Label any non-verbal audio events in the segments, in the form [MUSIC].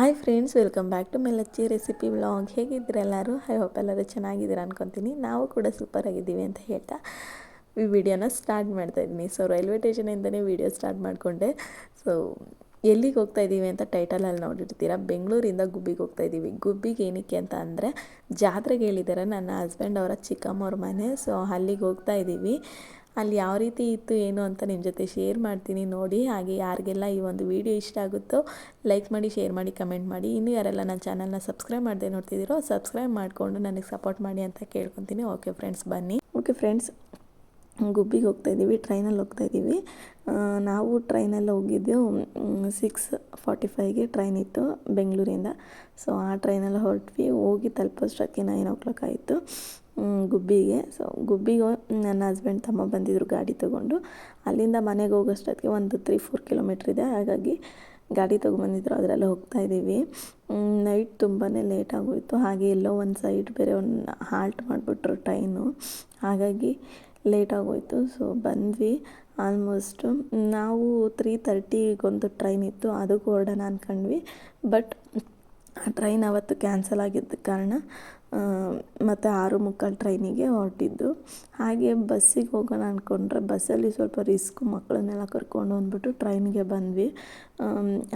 Hi friends welcome back to Melachi recipe vlog ಹೇಗಿದ್ದೀರ ಎಲ್ಲರೂ? I hope ಎಲ್ಲರೂ ಚೆನ್ನಾಗಿದ್ದೀರ ಅನ್ಕೊತೀನಿ. ನಾವು ಕೂಡ ಸೂಪರ್ ಆಗಿದ್ದೀವಿ ಅಂತ ಹೇಳ್ತಾ ಈ ವಿಡಿಯೋನ ಸ್ಟಾರ್ಟ್ ಮಾಡ್ತಾ ಇದ್ದೀನಿ. ಸೊ ರೈಲ್ವೆ ಸ್ಟೇಷನಿಂದನೇ ವಿಡಿಯೋ ಸ್ಟಾರ್ಟ್ ಮಾಡಿಕೊಂಡೆ. ಸೊ ಎಲ್ಲಿಗೆ ಹೋಗ್ತಾ ಇದ್ದೀವಿ ಅಂತ ಟೈಟಲಲ್ಲಿ ನೋಡಿರ್ತೀರಾ? ಬೆಂಗಳೂರಿಂದ ಗುಬ್ಬಿಗೆ ಹೋಗ್ತಾ ಇದ್ದೀವಿ. ಗುಬ್ಬಿಗೆ ಏನಕ್ಕೆ ಅಂತ ಅಂದರೆ, ಜಾತ್ರೆಗೆ ಹೇಳಿದ್ದಾರೆ ನನ್ನ ಹಸ್ಬೆಂಡ್ ಅವರ ಚಿಕ್ಕಮ್ಮವ್ರ ಮನೆ. ಸೊ ಅಲ್ಲಿಗೆ ಹೋಗ್ತಾ ಇದ್ದೀವಿ. ಅಲ್ಲಿ ಯಾವ ರೀತಿ ಇತ್ತು, ಏನು ಅಂತ ನಿಮ್ಮ ಜೊತೆ ಶೇರ್ ಮಾಡ್ತೀನಿ ನೋಡಿ. ಹಾಗೆ ಯಾರಿಗೆಲ್ಲ ಈ ಒಂದು ವಿಡಿಯೋ ಇಷ್ಟ ಆಗುತ್ತೋ ಲೈಕ್ ಮಾಡಿ ಶೇರ್ ಮಾಡಿ ಕಮೆಂಟ್ ಮಾಡಿ. ಇನ್ನೂ ಯಾರೆಲ್ಲ ನನ್ನ ಚಾನಲ್ನ ಸಬ್ಸ್ಕ್ರೈಬ್ ಮಾಡದೆ ನೋಡ್ತಿದ್ದೀರೋ ಸಬ್ಸ್ಕ್ರೈಬ್ ಮಾಡಿಕೊಂಡು ನನಗೆ ಸಪೋರ್ಟ್ ಮಾಡಿ ಅಂತ ಕೇಳ್ಕೊತೀನಿ. ಓಕೆ ಫ್ರೆಂಡ್ಸ್ ಬನ್ನಿ. ಓಕೆ ಫ್ರೆಂಡ್ಸ್ ಗುಬ್ಬಿಗೆ ಹೋಗ್ತಾ ಇದ್ದೀವಿ ಟ್ರೈನಲ್ಲಿ ಹೋಗ್ತಾ ಇದ್ದೀವಿ ನಾವು ಟ್ರೈನಲ್ಲಿ ಹೋಗಿದ್ದು ಸಿಕ್ಸ್ ಫಾರ್ಟಿ ಫೈವ್ಗೆ ಟ್ರೈನ್ ಇತ್ತು ಬೆಂಗಳೂರಿಂದ. ಸೊ ಆ ಟ್ರೈನಲ್ಲಿ ಹೊರಟ್ವಿ. ಹೋಗಿ ತಲುಪೋಷ್ಟಕ್ಕೆ ನೈನ್ ಓ ಕ್ಲಾಕ್ ಆಯಿತು. ಗುಬ್ಬಿಗೆ. ಸೊ ಗುಬ್ಬಿಗೆ ನನ್ನ ಹಸ್ಬೆಂಡ್ ತಮ್ಮ ಬಂದಿದ್ದರು ಗಾಡಿ ತೊಗೊಂಡು. ಅಲ್ಲಿಂದ ಮನೆಗೆ ಹೋಗೋಷ್ಟೊತ್ತಿಗೆ ಒಂದು ತ್ರೀ ಫೋರ್ ಕಿಲೋಮೀಟ್ರ್ ಇದೆ. ಹಾಗಾಗಿ ಗಾಡಿ ತೊಗೊಂಬಂದಿದ್ರು. ಅದರಲ್ಲಿ ಹೋಗ್ತಾ ಇದ್ದೀವಿ. ನೈಟ್ ತುಂಬಾ ಲೇಟ್ ಆಗೋಯಿತು. ಹಾಗೆ ಎಲ್ಲೋ ಒಂದು ಸೈಡ್ ಬೇರೆ ಒಂದು ಹಾಲ್ಟ್ ಮಾಡಿಬಿಟ್ರು ಟ್ರೈನು ಹಾಗಾಗಿ ಲೇಟ್ ಆಗೋಯಿತು. ಸೊ ಬಂದ್ವಿ. ಆಲ್ಮೋಸ್ಟು ನಾವು ತ್ರೀ ತರ್ಟಿಗೊಂದು ಟ್ರೈನ್ ಇತ್ತು. ಅದಕ್ಕೆ ಹೊರಡೋಣ ಅಂದ್ಕೊಂಡ್ವಿ ಬಟ್ ಆ ಟ್ರೈನ್ ಅವತ್ತು ಕ್ಯಾನ್ಸಲ್ ಆಗಿದ್ದ ಕಾರಣ ಮತ್ತು ಆರು ಮುಕ್ಕಾಲು ಟ್ರೈನಿಗೆ ಹೊರಟಿದ್ದು. ಹಾಗೆ ಬಸ್ಸಿಗೆ ಹೋಗೋಣ ಅಂದ್ಕೊಂಡ್ರೆ ಬಸ್ಸಲ್ಲಿ ಸ್ವಲ್ಪ ರಿಸ್ಕು ಮಕ್ಕಳನ್ನೆಲ್ಲ ಕರ್ಕೊಂಡು ಅಂದ್ಬಿಟ್ಟು ಟ್ರೈನಿಗೆ ಬಂದ್ವಿ.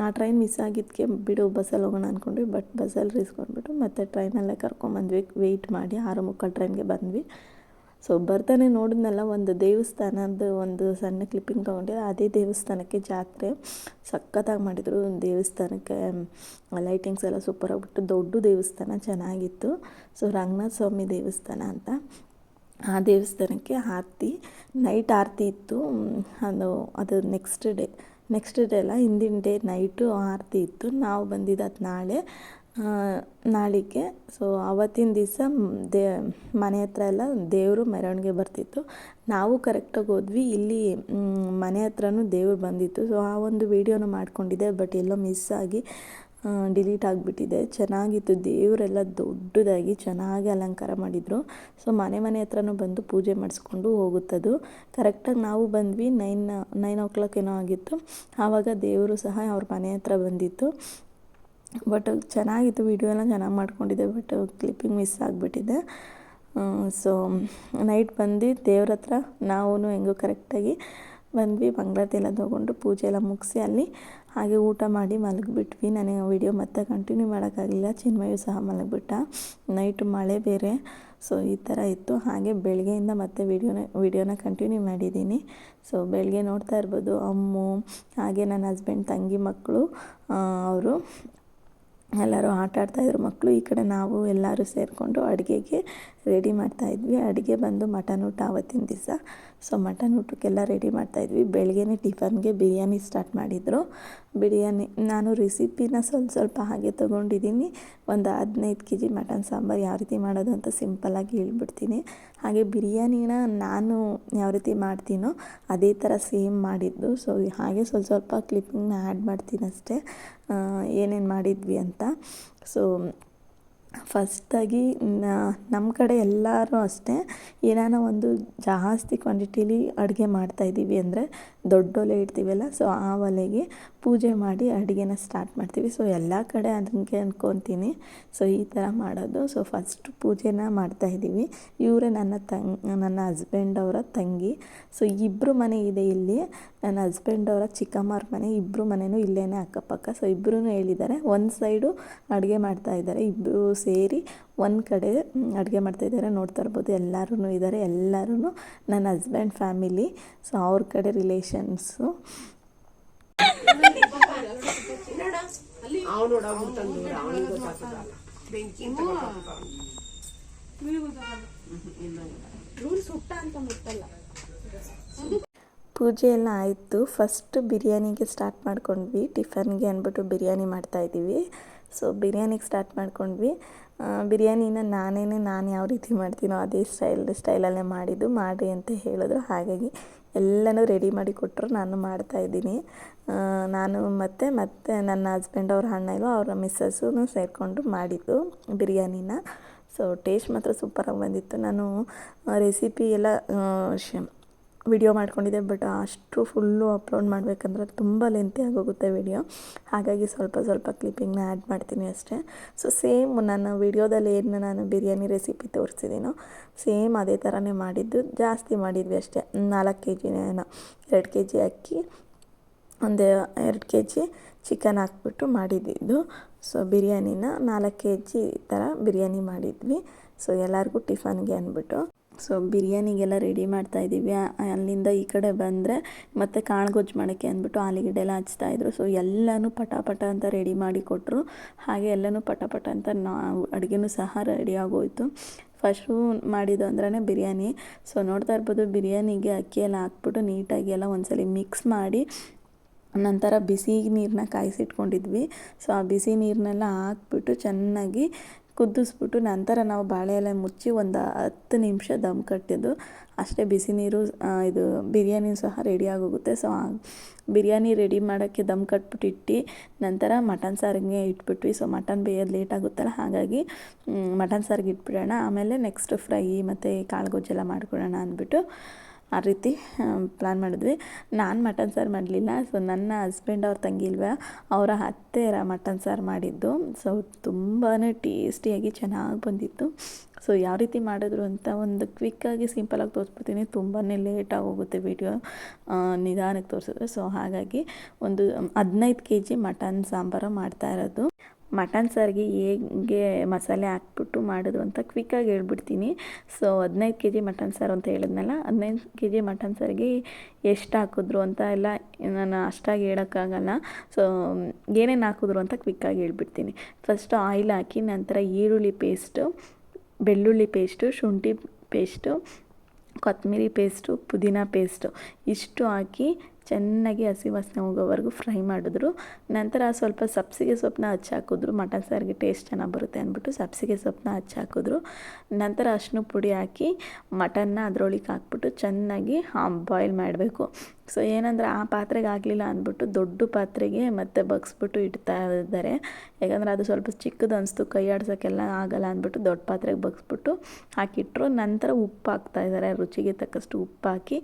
ಆ ಟ್ರೈನ್ ಮಿಸ್ ಆಗಿದ್ದಕ್ಕೆ ಬಿಡು, ಬಸ್ಸಲ್ಲಿ ಹೋಗೋಣ ಅಂದ್ಕೊಂಡ್ವಿ ಬಟ್ ಬಸ್ಸಲ್ಲಿ ರಿಸ್ಕ್ ಅಂದ್ಬಿಟ್ಟು ಮತ್ತೆ ಟ್ರೈನಲ್ಲೇ ಕರ್ಕೊಂಬಂದ್ವಿ. ವೆಯ್ಟ್ ಮಾಡಿ ಆರು ಮುಕ್ಕಾಲು ಟ್ರೈನ್ಗೆ ಬಂದ್ವಿ. ಸೊ ಬರ್ತಾನೆ ನೋಡಿದ್ನಲ್ಲ, ಒಂದು ದೇವಸ್ಥಾನದ ಒಂದು ಸಣ್ಣ ಕ್ಲಿಪ್ಪಿಂಗ್ ತೊಗೊಂಡೆ ಅದೇ ದೇವಸ್ಥಾನಕ್ಕೆ ಜಾತ್ರೆ. ಸಖತ್ತಾಗಿ ಮಾಡಿದರು. ದೇವಸ್ಥಾನಕ್ಕೆ ಲೈಟಿಂಗ್ಸ್ ಎಲ್ಲ ಸೂಪರ್ ಆಗಿಬಿಟ್ಟು ದೊಡ್ಡ ದೇವಸ್ಥಾನ, ಚೆನ್ನಾಗಿತ್ತು. ಸೊ ರಂಗನಾಥ ಸ್ವಾಮಿ ದೇವಸ್ಥಾನ ಅಂತ. ಆ ದೇವಸ್ಥಾನಕ್ಕೆ ಆರತಿ ನೈಟ್ ಆರತಿ ಇತ್ತು. ಅದು ಅದು ನೆಕ್ಸ್ಟ್ ಡೇ ನೆಕ್ಸ್ಟ್ ಡೇ ಅಲ್ಲ ಹಿಂದಿನ ಡೇ ನೈಟು ಆರತಿ ಇತ್ತು. ನಾವು ಬಂದಿದ್ದು ಅದು ನಾಳೆ. ನಾಳಿಗೆ. ಸೊ ಅವತ್ತಿನ ದಿವಸ ದೇ, ಮನೆ ಹತ್ರ ಎಲ್ಲ ದೇವರು ಮೆರವಣಿಗೆ ಬರ್ತಿತ್ತು. ನಾವು ಕರೆಕ್ಟಾಗಿ ಹೋದ್ವಿ. ಇಲ್ಲಿ ಮನೆ ಹತ್ರನೂ ದೇವರು ಬಂದಿತ್ತು. ಸೊ ಆ ಒಂದು ವೀಡಿಯೋನ ಮಾಡ್ಕೊಂಡಿದ್ದೆ ಬಟ್ ಎಲ್ಲೋ ಮಿಸ್ ಆಗಿ ಡಿಲೀಟ್ ಆಗಿಬಿಟ್ಟಿದೆ. ಚೆನ್ನಾಗಿತ್ತು. ದೇವರೆಲ್ಲ ದೊಡ್ಡದಾಗಿ ಚೆನ್ನಾಗಿ ಅಲಂಕಾರ ಮಾಡಿದರು. ಸೊ ಮನೆ ಮನೆ ಹತ್ರನೂ ಬಂದು ಪೂಜೆ ಮಾಡಿಸ್ಕೊಂಡು ಹೋಗುತ್ತದು. ಕರೆಕ್ಟಾಗಿ ನಾವು ಬಂದ್ವಿ. ನೈನ್ ನೈನ್ ಓ ಕ್ಲಾಕ್ ಏನೋ ಆಗಿತ್ತು. ಆವಾಗ ದೇವರು ಸಹ ಅವ್ರ ಮನೆ ಹತ್ರ ಬಂದಿತ್ತು. ಬಟ್ ಚೆನ್ನಾಗಿತ್ತು ವೀಡಿಯೋ ಎಲ್ಲ ಚೆನ್ನಾಗಿ ಮಾಡ್ಕೊಂಡಿದ್ದೆ, ಬಟ್ ಕ್ಲಿಪ್ಪಿಂಗ್ ಮಿಸ್ ಆಗಿಬಿಟ್ಟಿದೆ. ಸೊ ನೈಟ್ ಬಂದು ದೇವ್ರ ಹತ್ರ ನಾವು ಹೆಂಗೋ ಕರೆಕ್ಟಾಗಿ ಬಂದ್ವಿ. ಎಲ್ಲ ತೊಗೊಂಡು ಪೂಜೆ ಎಲ್ಲ ಮುಗಿಸಿ ಅಲ್ಲಿ ಹಾಗೆ ಊಟ ಮಾಡಿ ಮಲಗಿಬಿಟ್ವಿ. ನನಗೆ ವಿಡಿಯೋ ಮತ್ತೆ ಕಂಟಿನ್ಯೂ ಮಾಡೋಕ್ಕಾಗಲಿಲ್ಲ. ಚಿನ್ಮಯೂ ಸಹ ಮಲಗಿಬಿಟ್ಟ. ನೈಟ್ ಮಳೆ ಬೇರೆ ಸೊ ಈ ಥರ ಇತ್ತು. ಹಾಗೆ ಬೆಳಗ್ಗೆಯಿಂದ ಮತ್ತೆ ವಿಡಿಯೋನ ವಿಡಿಯೋನ ಕಂಟಿನ್ಯೂ ಮಾಡಿದ್ದೀನಿ. ಸೊ ಬೆಳಗ್ಗೆ ನೋಡ್ತಾ ಇರ್ಬೋದು ಅಮ್ಮು, ಹಾಗೆ ನನ್ನ ಹಸ್ಬೆಂಡ್ ತಂಗಿ, ಮಕ್ಕಳು ಅವರು. ಎಲ್ಲರೂ ಆಟ ಆಡ್ತಾಯಿದ್ರು ಮಕ್ಕಳು ಈ ಕಡೆ ನಾವು ಎಲ್ಲರೂ ಸೇರಿಕೊಂಡು ಅಡುಗೆಗೆ ರೆಡಿ ಮಾಡ್ತಾಯಿದ್ವಿ ಅಡುಗೆ ಬಂದು ಮಟನ್ ಊಟ ಆವತ್ತಿನ ದಿವಸ. ಸೊ ಮಟನ್ ಊಟಕ್ಕೆಲ್ಲ ರೆಡಿ ಮಾಡ್ತಾಯಿದ್ವಿ ಬೆಳಗ್ಗೆನೇ ಟಿಫನ್ಗೆ ಬಿರಿಯಾನಿ ಸ್ಟಾರ್ಟ್ ಮಾಡಿದರು. ಬಿರಿಯಾನಿ, ನಾನು ರೆಸಿಪಿನ ಸ್ವಲ್ಪ ಸ್ವಲ್ಪ ಹಾಗೆ ತೊಗೊಂಡಿದ್ದೀನಿ. ಒಂದು ಹದಿನೈದು ಕೆ ಜಿ ಮಟನ್ ಸಾಂಬಾರು ಯಾವ ರೀತಿ ಮಾಡೋದು ಅಂತ ಸಿಂಪಲ್ಲಾಗಿ ಹೇಳ್ಬಿಡ್ತೀನಿ. ಹಾಗೆ ಬಿರಿಯಾನಿನ ನಾನು ಯಾವ ರೀತಿ ಮಾಡ್ತೀನೋ ಅದೇ ಥರ ಸೇಮ್ ಮಾಡಿದ್ದು. ಸೊ ಹಾಗೆ ಸ್ವಲ್ಪ ಸ್ವಲ್ಪ ಕ್ಲಿಪ್ಪಿಂಗ್ನ ಆ್ಯಡ್ ಮಾಡ್ತೀನಿ ಅಷ್ಟೇ ಏನೇನು ಮಾಡಿದ್ವಿ ಅಂತ. ಸೊ ಫಸ್ಟಾಗಿ ನಮ್ಮ ಕಡೆ ಎಲ್ಲರೂ ಅಷ್ಟೇ ಏನಾನ ಒಂದು ಜಾಸ್ತಿ ಕ್ವಾಂಟಿಟಿಲಿ ಅಡುಗೆ ಮಾಡ್ತಾಯಿದ್ದೀವಿ ಅಂದರೆ ದೊಡ್ಡ ಒಲೆ ಇಡ್ತೀವಲ್ಲ ಸೊ ಆ ಒಲೆಗೆ ಪೂಜೆ ಮಾಡಿ ಅಡುಗೆನ ಸ್ಟಾರ್ಟ್ ಮಾಡ್ತೀವಿ. ಸೊ ಎಲ್ಲ ಕಡೆ ಅದಕ್ಕೆ ಅಂದ್ಕೊತೀನಿ ಸೊ ಈ ಥರ ಮಾಡೋದು. ಸೊ ಫಸ್ಟ್ ಪೂಜೆನ ಮಾಡ್ತಾಯಿದ್ದೀವಿ ಇವರೇ ನನ್ನ ತಂಗ್, ನನ್ನ ಹಸ್ಬೆಂಡ್ ಅವರ ತಂಗಿ. ಸೊ ಇಬ್ಬರು ಮನೆ ಇದೆ ಇಲ್ಲಿ. ನನ್ನ ಹಸ್ಬೆಂಡ್ ಅವರ ಚಿಕ್ಕಮ್ಮವ್ರ ಮನೆ ಇಬ್ಬರು ಮನೆಯೂ ಇಲ್ಲೇ ಅಕ್ಕಪಕ್ಕ. ಸೊ ಇಬ್ಬರೂ ಹೇಳಿದ್ದಾರೆ. ಒಂದು ಸೈಡು ಅಡುಗೆ ಮಾಡ್ತಾ ಇದ್ದಾರೆ. ಇಬ್ಬರು ಸೇರಿ ಒಂದು ಕಡೆ ಅಡುಗೆ ಮಾಡ್ತಾಯಿದ್ದಾರೆ ನೋಡ್ತಾ ಇರ್ಬೋದು. ಎಲ್ಲರೂ ಇದ್ದಾರೆ ಎಲ್ಲರೂ ನನ್ನ ಹಸ್ಬೆಂಡ್ ಫ್ಯಾಮಿಲಿ ಸೊ ಅವ್ರ ಕಡೆ ರಿಲೇಷನ್ಸು ಪೂಜೆ ಎಲ್ಲ ಆಯಿತು. ಫಸ್ಟ್ ಬಿರಿಯಾನಿಗೆ ಸ್ಟಾರ್ಟ್ ಮಾಡ್ಕೊಂಡ್ವಿ. ಟಿಫನ್ಗೆ ಅಂದ್ಬಿಟ್ಟು ಬಿರಿಯಾನಿ ಮಾಡ್ತಾಯಿದ್ದೀವಿ ಸೊ ಬಿರಿಯಾನಿಗೆ ಸ್ಟಾರ್ಟ್ ಮಾಡ್ಕೊಂಡ್ವಿ. ಬಿರಿಯಾನಿನ ನಾನೇ ನಾನು ಯಾವ ರೀತಿ ಮಾಡ್ತೀನೋ ಅದೇ ಸ್ಟೈಲ್, ಸ್ಟೈಲಲ್ಲೇ ಮಾಡಿದ್ದು ಮಾಡಿ ಅಂತ ಹೇಳಿದ್ರು. ಹಾಗಾಗಿ ಎಲ್ಲನೂ ರೆಡಿ ಮಾಡಿ ಕೊಟ್ಟರು, ನಾನು ಮಾಡ್ತಾಯಿದ್ದೀನಿ ನಾನು ಮತ್ತು ಮತ್ತು ನನ್ನ ಹಸ್ಬೆಂಡ್ ಅವ್ರ ಅಣ್ಣ ಇಲ್ಲೋ ಅವರ ಮಿಸ್ಸಸ್ಸೂ ಸೇರಿಕೊಂಡು ಮಾಡಿದ್ದು ಬಿರಿಯಾನಿನ. ಸೊ ಟೇಸ್ಟ್ ಮಾತ್ರ ಸೂಪರಾಗಿ ಬಂದಿತ್ತು. ನಾನು ರೆಸಿಪಿ ಎಲ್ಲ ವಿಡಿಯೋ ಮಾಡ್ಕೊಂಡಿದ್ದೆ ಬಟ್ ಅಷ್ಟು ಫುಲ್ಲು ಅಪ್ಲೋಡ್ ಮಾಡಬೇಕಂದ್ರೆ ತುಂಬ ಲೆಂತಿ ಆಗೋಗುತ್ತೆ ವಿಡಿಯೋ ಹಾಗಾಗಿ ಸ್ವಲ್ಪ ಸ್ವಲ್ಪ ಕ್ಲಿಪ್ಪಿಂಗ್ನ ಆ್ಯಡ್ ಮಾಡ್ತೀನಿ ಅಷ್ಟೇ. ಸೊ ಸೇಮ್ ನನ್ನ ವಿಡಿಯೋದಲ್ಲಿ ಏನು ನಾನು ಬಿರಿಯಾನಿ ರೆಸಿಪಿ ತೋರಿಸಿದ್ದೀನೋ ಸೇಮ್ ಅದೇ ಥರನೇ ಮಾಡಿದ್ದು. ಜಾಸ್ತಿ ಮಾಡಿದ್ವಿ ಅಷ್ಟೇ. ನಾಲ್ಕು ಕೆ ಜಿನ ಎರಡು ಕೆ ಜಿ ಅಕ್ಕಿ, ಒಂದು ಎರಡು ಕೆ ಜಿ ಚಿಕನ್ ಹಾಕ್ಬಿಟ್ಟು ಮಾಡಿದ್ದಿದ್ದು ಸೊ ಬಿರಿಯಾನಿನ ನಾಲ್ಕು ಕೆ ಜಿ ಥರ ಬಿರಿಯಾನಿ ಮಾಡಿದ್ವಿ. ಸೊ ಎಲ್ಲರಿಗೂ ಟಿಫನ್ಗೆ ಅಂದ್ಬಿಟ್ಟು. ಸೊ ಬಿರಿಯಾನಿಗೆಲ್ಲ ರೆಡಿ ಮಾಡ್ತಾಯಿದ್ದೀವಿ ಅಲ್ಲಿಂದ ಈ ಕಡೆ ಬಂದರೆ ಮತ್ತೆ ಕಾಳುಗೊಜ್ಜು ಮಾಡೋಕ್ಕೆ ಅಂದ್ಬಿಟ್ಟು ಆಲೂಗಡ್ಡೆ ಎಲ್ಲ ಹಚ್ತಾಯಿದ್ರು ಸೊ ಎಲ್ಲನೂ ಪಟಾಪಟ ಪಟ ಅಂತ ರೆಡಿ ಮಾಡಿ ಕೊಟ್ಟರು ಹಾಗೆ ಎಲ್ಲನೂ ಪಟಾಪಟ ಪಟ ಅಂತ ನಾವು ಅಡುಗೆನೂ ಸಹ ರೆಡಿ ಆಗೋಯಿತು. ಫಸ್ಟು ಮಾಡಿದ್ದು ಅಂದ್ರೆ ಬಿರಿಯಾನಿ. ಸೊ ನೋಡ್ತಾ ಇರ್ಬೋದು ಬಿರಿಯಾನಿಗೆ ಅಕ್ಕಿ ಎಲ್ಲ ಹಾಕ್ಬಿಟ್ಟು ನೀಟಾಗಿ ಎಲ್ಲ ಒಂದ್ಸಲ ಮಿಕ್ಸ್ ಮಾಡಿ ನಂತರ ಬಿಸಿ ನೀರನ್ನ ಕಾಯಿಸಿಟ್ಕೊಂಡಿದ್ವಿ. ಸೊ ಆ ಬಿಸಿ ನೀರನ್ನೆಲ್ಲ ಹಾಕ್ಬಿಟ್ಟು ಚೆನ್ನಾಗಿ ಕುದಿಸ್ಬಿಟ್ಟು ನಂತರ ನಾವು ಬಾಳೆ ಎಲೆ ಮುಚ್ಚಿ ಒಂದು ಹತ್ತು ನಿಮಿಷ ದಮ್ ಕಟ್ಟಿದ್ದು. ಅಷ್ಟೇ ಬಿಸಿ ನೀರು ಇದು ಬಿರಿಯಾನಿ ಸಹ ರೆಡಿ ಆಗೋಗುತ್ತೆ. ಸೊ ಬಿರಿಯಾನಿ ರೆಡಿ ಮಾಡೋಕ್ಕೆ ದಮ್ ಕಟ್ಬಿಟ್ಟು ಇಟ್ಟು ನಂತರ ಮಟನ್ ಸಾರಿಗೆ ಇಟ್ಬಿಟ್ವಿ. ಸೊ ಮಟನ್ ಬೇಯೋದು ಲೇಟ್ ಆಗುತ್ತಲ್ಲ, ಹಾಗಾಗಿ ಮಟನ್ ಸಾರಿಗೆ ಇಟ್ಬಿಡೋಣ. ಆಮೇಲೆ ನೆಕ್ಸ್ಟ್ ಫ್ರೈ ಮತ್ತು ಕಾಳು ಗೊಜ್ಜೆಲ್ಲ ಮಾಡ್ಕೊಡೋಣ ಅಂದ್ಬಿಟ್ಟು ಆ ರೀತಿ ಪ್ಲ್ಯಾನ್ ಮಾಡಿದ್ವಿ. ನಾನು ಮಟನ್ ಸಾರು ಮಾಡಲಿಲ್ಲ. ಸೊ ನನ್ನ ಹಸ್ಬೆಂಡ್ ಅವ್ರ ತಂಗಿ ಇಲ್ವ, ಅವರ ಅತ್ತೆ ಮಟನ್ ಸಾರು ಮಾಡಿದ್ದು. ಸೊ ತುಂಬಾ ಟೇಸ್ಟಿಯಾಗಿ ಚೆನ್ನಾಗಿ ಬಂದಿತ್ತು. ಸೊ ಯಾವ ರೀತಿ ಮಾಡಿದ್ರು ಅಂತ ಒಂದು ಕ್ವಿಕ್ಕಾಗಿ ಸಿಂಪಲಾಗಿ ತೋರಿಸ್ಬಿಡ್ತೀನಿ. ತುಂಬಾ ಲೇಟಾಗಿ ಹೋಗುತ್ತೆ ವಿಡಿಯೋ ನಿಧಾನಕ್ಕೆ ತೋರಿಸಿದ್ರೆ. ಸೊ ಹಾಗಾಗಿ ಒಂದು ಹದಿನೈದು ಕೆ ಜಿ ಮಟನ್ ಸಾಂಬಾರು ಮಾಡ್ತಾ ಇರೋದು. ಮಟನ್ ಸಾರಿಗೆ ಹೇಗೆ ಮಸಾಲೆ ಹಾಕ್ಬಿಟ್ಟು ಮಾಡಿದ್ರು ಅಂತ ಕ್ವಿಕ್ಕಾಗಿ ಹೇಳ್ಬಿಡ್ತೀನಿ. ಸೊ ಹದಿನೈದು ಕೆ ಜಿ ಮಟನ್ ಸಾರು ಅಂತ ಹೇಳಿದ್ನಲ್ಲ, ಹದಿನೈದು ಕೆ ಜಿ ಮಟನ್ ಸಾರಿಗೆ ಎಷ್ಟು ಹಾಕಿದ್ರು ಅಂತ ಎಲ್ಲ ನಾನು ಅಷ್ಟಾಗಿ ಹೇಳೋಕ್ಕಾಗಲ್ಲ. ಸೊ ಏನೇನು ಹಾಕಿದ್ರು ಅಂತ ಕ್ವಿಕ್ಕಾಗಿ ಹೇಳ್ಬಿಡ್ತೀನಿ. ಫಸ್ಟ್ ಆಯಿಲ್ ಹಾಕಿ, ನಂತರ ಈರುಳ್ಳಿ ಪೇಸ್ಟು ಬೆಳ್ಳುಳ್ಳಿ ಪೇಸ್ಟು ಶುಂಠಿ ಪೇಸ್ಟು ಕೊತ್ತಂಬರಿ ಪೇಸ್ಟು ಪುದೀನ ಪೇಸ್ಟು ಇಷ್ಟು ಹಾಕಿ ಚೆನ್ನಾಗಿ ಹಸಿ ವಾಸನೆ ಹೋಗೋವರೆಗೂ ಫ್ರೈ ಮಾಡಿದ್ರು. ನಂತರ ಸ್ವಲ್ಪ ಸಬ್ಸಿಗೆ ಸೊಪ್ಪನ್ನ ಹಚ್ಚಿ ಹಾಕಿದ್ರು. ಮಟನ್ ಸಾರಿಗೆ ಟೇಸ್ಟ್ ಚೆನ್ನಾಗಿ ಬರುತ್ತೆ ಅಂದ್ಬಿಟ್ಟು ಸಬ್ಸಿಗೆ ಸೊಪ್ಪನ್ನ ಹಚ್ಚಿ ಹಾಕಿದ್ರು. ನಂತರ ಅರಿಶಿನ ಪುಡಿ ಹಾಕಿ ಮಟನ್ನ ಅದರೊಳಗೆ ಹಾಕ್ಬಿಟ್ಟು ಚೆನ್ನಾಗಿ ಬಾಯ್ಲ್ ಮಾಡಬೇಕು. ಸೊ ಏನಂದರೆ ಆ ಪಾತ್ರೆಗೆ ಆಗಲಿಲ್ಲ ಅಂದ್ಬಿಟ್ಟು ದೊಡ್ಡ ಪಾತ್ರೆಗೆ ಮತ್ತೆ ಬಗ್ಸ್ಬಿಟ್ಟು ಇಡ್ತಾ ಇದ್ದಾರೆ. ಯಾಕಂದರೆ ಅದು ಸ್ವಲ್ಪ ಚಿಕ್ಕದು ಅನಿಸ್ತು, ಕೈ ಆಡ್ಸೋಕ್ಕೆಲ್ಲ ಆಗಲ್ಲ ಅಂದ್ಬಿಟ್ಟು ದೊಡ್ಡ ಪಾತ್ರೆಗೆ ಬಗ್ಸ್ಬಿಟ್ಟು ಹಾಕಿಟ್ರು. ನಂತರ ಉಪ್ಪು ಹಾಕ್ತಾ ಇದ್ದಾರೆ, ರುಚಿಗೆ ತಕ್ಕಷ್ಟು ಉಪ್ಪು ಹಾಕಿ.